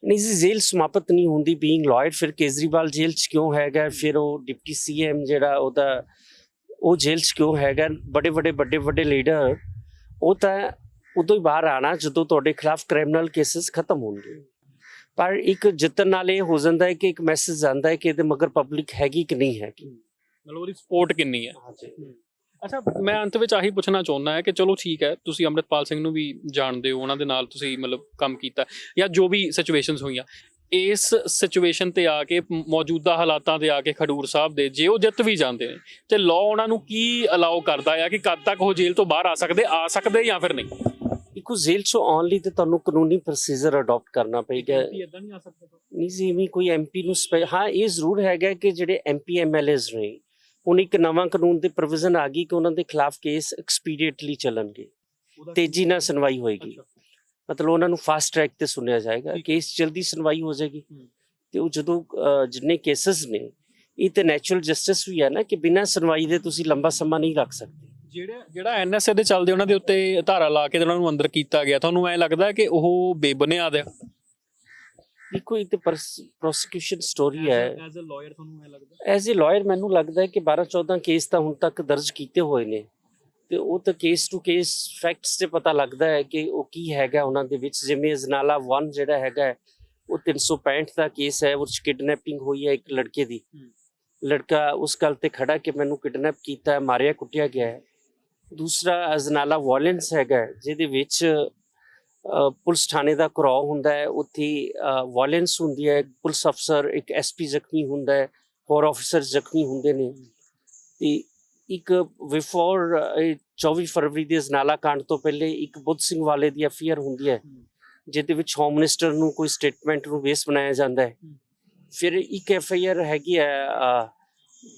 ਨਹੀਂ ਜੀ ਜੇਲ੍ਹ ਸਮਾਪਤ ਨਹੀਂ ਹੁੰਦੀ ਬੀਇੰਗ ਲਾਇਰ ਫਿਰ ਕੇਜਰੀਵਾਲ ਜੇਲ੍ਹ 'ਚ ਕਿਉਂ ਹੈਗਾ? ਫਿਰ ਉਹ ਡਿਪਟੀ ਸੀਐਮ ਜਿਹੜਾ ਉਹਦਾ ਉਹ ਜੇਲ੍ਹ 'ਚ ਕਿਉਂ ਹੈਗਾ? ਬੜੇ ਵੱਡੇ ਵੱਡੇ ਵੱਡੇ ਲੀਡਰ ਉਹ ਤਾਂ ਉਦੋਂ ਹੀ ਬਾਹਰ ਆਣਾ ਜਦੋਂ ਤੁਹਾਡੇ ਖਿਲਾਫ ਕ੍ਰਿਮੀਨਲ ਕੇਸਸ ਖਤਮ ਹੋਣਗੇ। ਪਰ ਇੱਕ ਜਿੱਤਣ ਨਾਲ ਇਹ ਹੋ ਜਾਂਦਾ ਹੈ ਕਿ ਇੱਕ ਮੈਸੇਜ ਜਾਂਦਾ ਹੈ ਕਿ ਇਹਦੇ ਮਗਰ ਪਬਲਿਕ ਹੈਗੀ ਕਿ ਨਹੀਂ ਹੈਗੀ। ਮਤਲਬ ਉਹਦੀ ਸਪੋਰਟ ਕਿੰਨੀ ਹੈ? ਅੱਛਾ ਮੈਂ ਅੰਤ ਵਿੱਚ ਆਹੀ ਪੁੱਛਣਾ ਚਾਹੁੰਦਾ ਹੈ ਕਿ ਚਲੋ ਠੀਕ ਹੈ ਤੁਸੀਂ ਅੰਮ੍ਰਿਤਪਾਲ ਸਿੰਘ ਨੂੰ ਵੀ ਜਾਣਦੇ ਹੋ ਉਹਨਾਂ ਦੇ ਨਾਲ ਤੁਸੀਂ ਮਤਲਬ ਕੰਮ ਕੀਤਾ ਜਾਂ ਜੋ ਵੀ ਸਿਚੁਏਸ਼ਨਸ ਹੋਈਆਂ। ਇਸ ਸਿਚੁਏਸ਼ਨ ਤੇ ਆ ਕੇ ਮੌਜੂਦਾ ਹਾਲਾਤਾਂ ਤੇ ਆ ਕੇ ਖਡੂਰ ਸਾਹਿਬ ਦੇ ਜੇ ਉਹ ਜਿੱਤ ਵੀ ਜਾਂਦੇ ਨੇ ਤੇ ਲਾਅ ਉਹਨਾਂ ਨੂੰ ਕੀ ਅਲਾਉ ਕਰਦਾ ਆ ਕਿ ਕਦ ਤੱਕ ਉਹ ਜੇਲ੍ਹ ਤੋਂ ਬਾਹਰ ਆ ਸਕਦੇ ਆ ਸਕਦੇ ਜਾਂ ਫਿਰ ਨਹੀਂ? ਇੱਕੋ ਜੇਲ੍ਹ ਚੋਂ ਆਉਣ ਲਈ ਤੇ ਤੁਹਾਨੂੰ ਕਾਨੂੰਨੀ ਪ੍ਰੋਸੀਜਰ ਅਡਾਪਟ ਕਰਨਾ ਪਏਗਾ। ਇਦਾਂ ਨਹੀਂ ਆ ਸਕਦਾ ਨਹੀਂ ਜੀ ਵੀ ਕੋਈ ਐਮਪੀ ਨੂੰ ਹਾਂ ਇਹ ਜ਼ਰੂਰ ਹੈਗਾ ਕਿ ਜਿਹੜੇ ਐਮਪੀ ਐਮਐਲਏਜ਼ ਨੇ ਹੁਣ ਇੱਕ ਨਵਾਂ ਕਾਨੂੰਨ ਦੇ ਪ੍ਰੋਵੀਜ਼ਨ ਆ ਗਈ ਕਿ ਉਹਨਾਂ ਦੇ ਖਿਲਾਫ ਕੇਸ ਐਕਸਪੀਡੀਐਂਟਲੀ ਚੱਲਣਗੇ ਤੇਜ਼ੀ ਨਾਲ ਸੁਣਵਾਈ ਹੋਏਗੀ। ਮਤਲਬ ਉਹਨਾਂ ਨੂੰ ਫਾਸਟ ਟਰੈਕ ਤੇ ਸੁਣਿਆ ਜਾਏਗਾ। ਕੇਸ ਜਲਦੀ ਸੁਣਵਾਈ ਹੋ ਜਾਏਗੀ। ਹੂੰ। ਤੇ ਉਹ ਜਦੋਂ ਜਿੰਨੇ ਕੇਸਸ ਨੇ ਇਹ ਤੇ ਨੈਚੁਰਲ ਜਸਟਿਸ ਵੀ ਹੈ ਨਾ ਕਿ ਬਿਨਾਂ ਸੁਣਵਾਈ ਦੇ ਤੁਸੀਂ ਲੰਬਾ ਸਮਾਂ ਨਹੀਂ ਰੱਖ ਸਕਦੇ। ਜਿਹੜਾ ਜਿਹੜਾ ਐਨਐਸਏ ਦੇ ਚੱਲਦੇ ਉਹਨਾਂ ਦੇ ਉੱਤੇ ਧਾਰਾ ਲਾ ਕੇ ਉਹਨਾਂ ਨੂੰ ਅੰਦਰ ਕੀਤਾ ਗਿਆ ਤੁਹਾਨੂੰ ਐ ਲੱਗਦਾ ਕਿ ਉਹ ਬੇਬੁਨਿਆਦ ਆ? ਦੇਖੋ ਇਹ ਤੇ ਪ੍ਰੋਸੀਕਿਊਸ਼ਨ ਸਟੋਰੀ ਹੈ। ਐਜ਼ ਅ ਲਾਇਰ ਤੁਹਾਨੂੰ ਐ ਲੱਗਦਾ? ਐਜ਼ ਅ ਲਾਇਰ ਮੈਨੂੰ ਲੱਗਦਾ ਹੈ ਕਿ 12 14 ਕੇਸ ਤਾਂ ਹੁਣ ਤੱਕ ਦਰਜ ਕੀਤੇ ਹੋਏ ਨੇ। ਤੇ ਉਹ ਤਾਂ ਕੇਸ ਟੂ ਕੇਸ ਫੈਕਟਸ ਤੇ ਪਤਾ ਲੱਗਦਾ ਹੈ ਕਿ ਉਹ ਕੀ ਹੈਗਾ ਉਹਨਾਂ ਦੇ ਵਿੱਚ। ਜਿਵੇਂ ਅਜਨਾਲਾ 1 ਜਿਹੜਾ ਹੈਗਾ ਉਹ 365 ਦਾ ਕੇਸ ਹੈ ਉਹ 'ਚ ਕਿਡਨੈਪਿੰਗ ਹੋਈ ਹੈ ਇੱਕ ਲੜਕੇ ਦੀ। ਲੜਕਾ ਉਸ ਗੱਲ ਤੇ ਖੜਾ ਕਿ ਮੈਨੂੰ ਕਿਡਨੈਪ ਕੀਤਾ ਹੈ ਮਾਰਿਆ ਕੁੱਟਿਆ ਗਿਆ ਹੈ। ਦੂਸਰਾ ਅਜਨਾਲਾ ਵਾਇਲੈਂਸ ਹੈਗਾ ਜਿਹਦੇ ਵਿੱਚ ਪੁਲਿਸ ਥਾਣੇ ਦਾ ਘਰਾਓ ਹੁੰਦਾ ਹੈ ਉੱਥੇ ਵਾਇਲੈਂਸ ਹੁੰਦੀ ਹੈ ਪੁਲਿਸ ਅਫਸਰ ਇੱਕ ਐਸਪੀ ਜ਼ਖਮੀ ਹੁੰਦਾ ਹੈ ਹੋਰ ਆਫੀਸਰ ਜ਼ਖਮੀ ਹੁੰਦੇ ਨੇ। ਤੇ ਇੱਕ ਬਿਫੋਰ 24 ਫਰਵਰੀ ਦੇ ਅਜਨਾਲਾ ਕਾਂਡ ਤੋਂ ਪਹਿਲੇ ਇੱਕ ਬੁੱਧ ਸਿੰਘ ਵਾਲੇ ਦੀ ਅਫੇਅਰ ਹੁੰਦੀ ਹੈ। ਜਿਹਦੇ ਵਿੱਚ ਹੋਮ ਮਿਨਿਸਟਰ ਨੂੰ ਕੋਈ ਸਟੇਟਮੈਂਟ ਨੂੰ ਬੇਸ ਬਣਾਇਆ ਜਾਂਦਾ ਹੈ। ਫਿਰ ਇੱਕ ਐਫਆਈਆਰ ਹੈਗੀ ਹੈ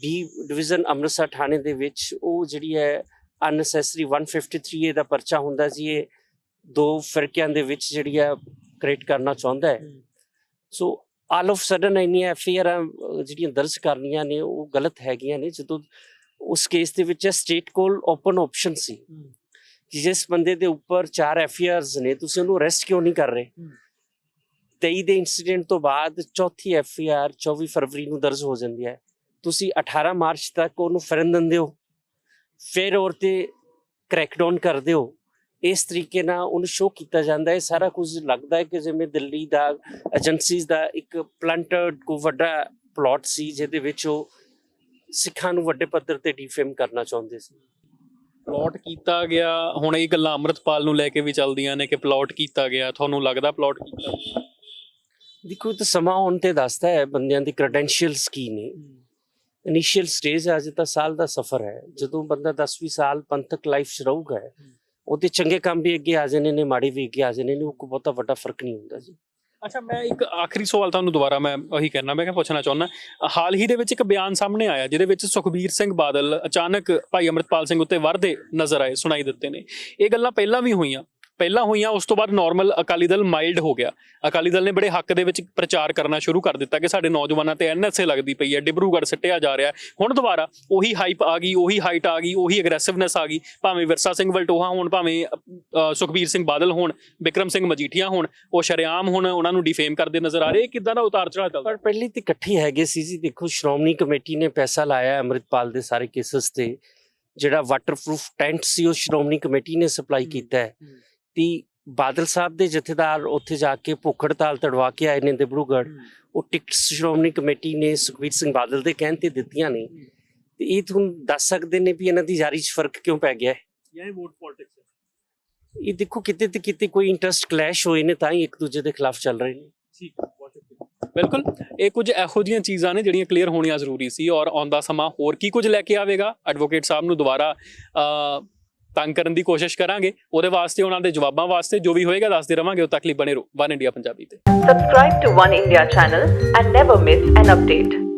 ਬੀ ਡਿਵੀਜ਼ਨ ਅੰਮ੍ਰਿਤਸਰ ਥਾਣੇ ਦੇ ਵਿੱਚ ਉਹ ਜਿਹੜੀ ਹੈ ਅਨਸੈਸਰੀ 153 ਏ ਦਾ ਪਰਚਾ ਹੁੰਦਾ ਜੀ ਇਹ ਦੋ ਫਿਰਕਿਆਂ ਦੇ ਵਿੱਚ ਜਿਹੜੀ ਹੈ ਕ੍ਰੀਏਟ ਕਰਨਾ ਚਾਹੁੰਦਾ ਹੈ ਸੋ ਆਲ ਆਫ ਸਡਨ ਇੰਨੀਆਂ ਐਫਆਈਆਰਾਂ ਜਿਹੜੀਆਂ ਦਰਜ ਕਰਨੀਆਂ ਨੇ ਉਹ ਗਲਤ ਹੈਗੀਆਂ ਨੇ ਜਦੋਂ ਉਸ ਕੇਸ ਦੇ ਵਿੱਚ ਸਟੇਟ ਕੋਲ ਓਪਨ ਆਪਸ਼ਨ ਸੀ। ਕਿ ਜਿਸ ਬੰਦੇ ਦੇ ਉੱਪਰ ਚਾਰ ਐਫਆਈਆਰਸ ਨੇ ਤੁਸੀਂ ਉਹਨੂੰ ਅਰੈਸਟ ਕਿਉਂ ਨਹੀਂ ਕਰ ਰਹੇ? ਹੂੰ। 23 ਦੇ ਇਨਸੀਡੈਂਟ ਤੋਂ ਬਾਅਦ ਚੌਥੀ ਐਫਆਈਆਰ 24 ਫਰਵਰੀ ਨੂੰ ਦਰਜ ਹੋ ਜਾਂਦੀ ਹੈ। ਤੁਸੀਂ 18 ਮਾਰਚ ਤੱਕ ਉਹਨੂੰ ਫਿਰਨ ਦਿੰਦੇ ਹੋ। ਫਿਰ ਔਰ ਤੇ ਕ੍ਰੈਕਡਾਊਨ ਕਰਦੇ ਹੋ। ਇਸ ਤਰੀਕੇ ਨਾਲ ਉਹਨੂੰ ਸ਼ੋਅ ਕੀਤਾ ਜਾਂਦਾ ਹੈ। ਸਾਰਾ ਕੁਝ ਲੱਗਦਾ ਹੈ ਕਿ ਜਿਵੇਂ ਦਿੱਲੀ ਦਾ ਏਜੰਸੀਜ਼ ਦਾ ਇੱਕ ਪਲੰਟਡ ਕੋ ਵੱਡਾ ਪਲਾਟ ਸੀ ਜਿਹਦੇ ਵਿੱਚ ਉਹ ਸਿੱਖਾਂ ਨੂੰ ਵੱਡੇ ਪੱਧਰ ਤੇ ਡਿਫੇਮ ਕਰਨਾ ਚਾਹੁੰਦੇ ਸੀ। ਪਲਾਟ ਕੀਤਾ ਗਿਆ ਹੁਣ ਇਹ ਗੱਲਾਂ ਅੰਮ੍ਰਿਤਪਾਲ ਨੂੰ ਲੈ ਕੇ ਵੀ ਚੱਲਦੀਆਂ ਨੇ ਕਿ ਪਲਾਟ ਕੀਤਾ ਗਿਆ ਤੁਹਾਨੂੰ ਲੱਗਦਾ ਪਲਾਟ ਕੀਤਾ ਦੇਖੋ ਇਹ ਤਾਂ ਸਮਾਂ ਆਉਣ ਤੇ ਦੱਸਦਾ ਹੈ ਬੰਦਿਆਂ ਦੀ ਕ੍ਰੈਡੈਂਸ਼ੀਅਲਸ ਕੀ ਨੇ। ਇਨੀਸ਼ੀਅਲ ਸਟੇਜ ਅਜੇ ਤਾਂ ਸਾਲ ਦਾ ਸਫ਼ਰ ਹੈ। ਜਦੋਂ ਬੰਦਾ 10-20 ਸਾਲ ਪੰਥਕ ਲਾਈਫ 'ਚ ਰਹੂਗਾ ਉਹਦੇ ਚੰਗੇ ਕੰਮ ਵੀ ਅੱਗੇ ਆ ਜਾਣੇ ਨੇ ਮਾੜੇ ਵੀ ਅੱਗੇ ਆ ਜਾਣੇ ਨੇ ਉਹ ਕੋਈ ਬਹੁਤਾ ਵੱਡਾ ਫ਼ਰਕ ਨਹੀਂ ਹੁੰਦਾ ਜੀ। ਅੱਛਾ, ਮੈਂ ਇੱਕ ਆਖਰੀ ਸਵਾਲ ਤੁਹਾਨੂੰ ਦੁਬਾਰਾ ਮੈਂ ਉਹੀ ਕਹਿਣਾ, ਮੈਂ ਕਿਹਾ ਪੁੱਛਣਾ ਚਾਹੁੰਦਾ। ਹਾਲ ਹੀ ਦੇ ਵਿੱਚ ਇੱਕ ਬਿਆਨ ਸਾਹਮਣੇ ਆਇਆ, ਜਿਹਦੇ ਵਿੱਚ ਸੁਖਬੀਰ ਸਿੰਘ ਬਾਦਲ ਅਚਾਨਕ ਭਾਈ ਅਮਰਿਤਪਾਲ ਸਿੰਘ ਉੱਤੇ ਵਰਦੇ ਨਜ਼ਰ ਆਏ, ਸੁਣਾਈ ਦਿੱਤੇ ਨੇ। ਇਹ ਗੱਲਾਂ ਪਹਿਲਾਂ ਵੀ ਹੋਈਆਂ। ਪਹਿਲਾਂ ਹੋਈਆਂ ਉਸ ਤੋਂ ਬਾਅਦ ਨਾਰਮਲ ਅਕਾਲੀ ਦਲ ਮਾਈਲਡ ਹੋ ਗਿਆ। ਅਕਾਲੀ ਦਲ ਨੇ ਬੜੇ ਹੱਕ ਦੇ ਵਿੱਚ ਪ੍ਰਚਾਰ ਕਰਨਾ ਸ਼ੁਰੂ ਕਰ ਦਿੱਤਾ ਕਿ ਸਾਡੇ ਨੌਜਵਾਨਾਂ ਤੇ ਐਨਐਸਏ ਲੱਗਦੀ ਪਈ ਹੈ ਡਿਬਰੂਗੜ੍ਹ ਸਿੱਟਿਆ ਜਾ ਰਿਹਾ ਹੈ। ਹੁਣ ਦੁਬਾਰਾ ਉਹੀ ਹਾਈਪ ਆ ਗਈ ਉਹੀ ਹਾਈਟ ਆ ਗਈ ਉਹੀ ਐਗਰੈਸਿਵਨੈਸ ਆ ਗਈ। ਭਾਵੇਂ ਵਿਰਸਾ ਸਿੰਘ ਵਲਟੋਹਾ ਹੋਣ ਭਾਵੇਂ ਸੁਖਬੀਰ ਸਿੰਘ ਬਾਦਲ ਹੋਣ ਵਿਕਰਮ ਸਿੰਘ ਮਜੀਠੀਆ ਹੋਣ ਉਹ ਸ਼ਰੇਆਮ ਹੁਣ ਉਹਨਾਂ ਨੂੰ ਡਿਫੇਮ ਕਰਦੇ ਨਜ਼ਰ ਆ ਰਹੇ। ਕਿਦਾਂ ਦਾ ਉਤਾਰ ਚੜਾਅ ਚੱਲਦਾ? ਪਰ ਪਹਿਲੀ ਤੇ ਇਕੱਠੇ ਹੈਗੇ ਸੀ ਜੀ। ਦੇਖੋ ਸ਼੍ਰੋਮਣੀ ਕਮੇਟੀ ਨੇ ਪੈਸਾ ਲਾਇਆ ਅੰਮ੍ਰਿਤਪਾਲ ਦੇ ਸਾਰੇ ਕੇਸਸ ਤੇ। ਜਿਹੜਾ ਵਾਟਰਪ੍ਰੂਫ ਟੈਂਟ ਸੀ ਉਹ ਸ਼੍ਰੋਮਣੀ ਕਮੇਟੀ ਨੇ ਸਪਲਾਈ ਕੀਤਾ ਹੈ। ਤੇ ਬਾਦਲ ਸਾਹਿਬ ਦੇ ਜਥੇਦਾਰ ਉੱਥੇ ਜਾ ਕੇ ਭੁੱਖ ਹੜਤਾਲ ਤੜਵਾ ਕੇ ਆਏ ਨੇ ਦਿਬਰੂਗੜ੍ਹ। ਉਹ ਟਿਕਟ ਸ਼੍ਰੋਮਣੀ ਕਮੇਟੀ ਨੇ ਸੁਖਬੀਰ ਸਿੰਘ ਬਾਦਲ ਦੇ ਕਹਿਣ ਤੇ ਦਿੱਤੀਆਂ ਨੇ। ਤੇ ਇਹ ਤੁਹਾਨੂੰ ਦੱਸ ਸਕਦੇ ਨੇ ਵੀ ਇਹਨਾਂ ਦੀ ਜਾਰੀ 'ਚ ਫ਼ਰਕ ਕਿਉਂ ਪੈ ਗਿਆ ਹੈ? ਇਹ ਵੋਟ ਪੋਲਿਟਿਕਸ ਇਹ ਦੇਖੋ ਕਿਤੇ ਤੇ ਕਿਤੇ ਕੋਈ ਇੰਟਰਸਟ ਕਲੈਸ਼ ਹੋਏ ਨੇ ਤਾਂ ਹੀ ਇੱਕ ਦੂਜੇ ਦੇ ਖਿਲਾਫ ਚੱਲ ਰਹੇ ਨੇ। ਠੀਕ ਬਿਲਕੁਲ। ਇਹ ਕੁਝ ਇਹੋ ਜਿਹੀਆਂ ਚੀਜ਼ਾਂ ਨੇ ਜਿਹੜੀਆਂ ਕਲੀਅਰ ਹੋਣੀਆਂ ਜ਼ਰੂਰੀ ਸੀ ਔਰ ਆਉਂਦਾ ਸਮਾਂ ਹੋਰ ਕੀ ਕੁਝ ਲੈ ਕੇ ਆਵੇਗਾ? ਐਡਵੋਕੇਟ ਸਾਹਿਬ ਨੂੰ ਦੁਬਾਰਾ ਤੰਗ ਕਰਨ ਦੀ ਕੋਸ਼ਿਸ਼ ਕਰਾਂਗੇ, ਉਹਦੇ ਵਾਸਤੇ, ਉਹਨਾਂ ਦੇ ਜਵਾਬਾਂ ਵਾਸਤੇ, ਜੋ ਵੀ ਹੋਏਗਾ ਦੱਸਦੇ ਰਵਾਂਗੇ ਉਹ ਤੱਕ ਲਈ ਬਣੇ ਰਹੋ ਵਨ ਇੰਡੀਆ ਪੰਜਾਬੀ ਤੇ Subscribe to One India channel and never miss an update.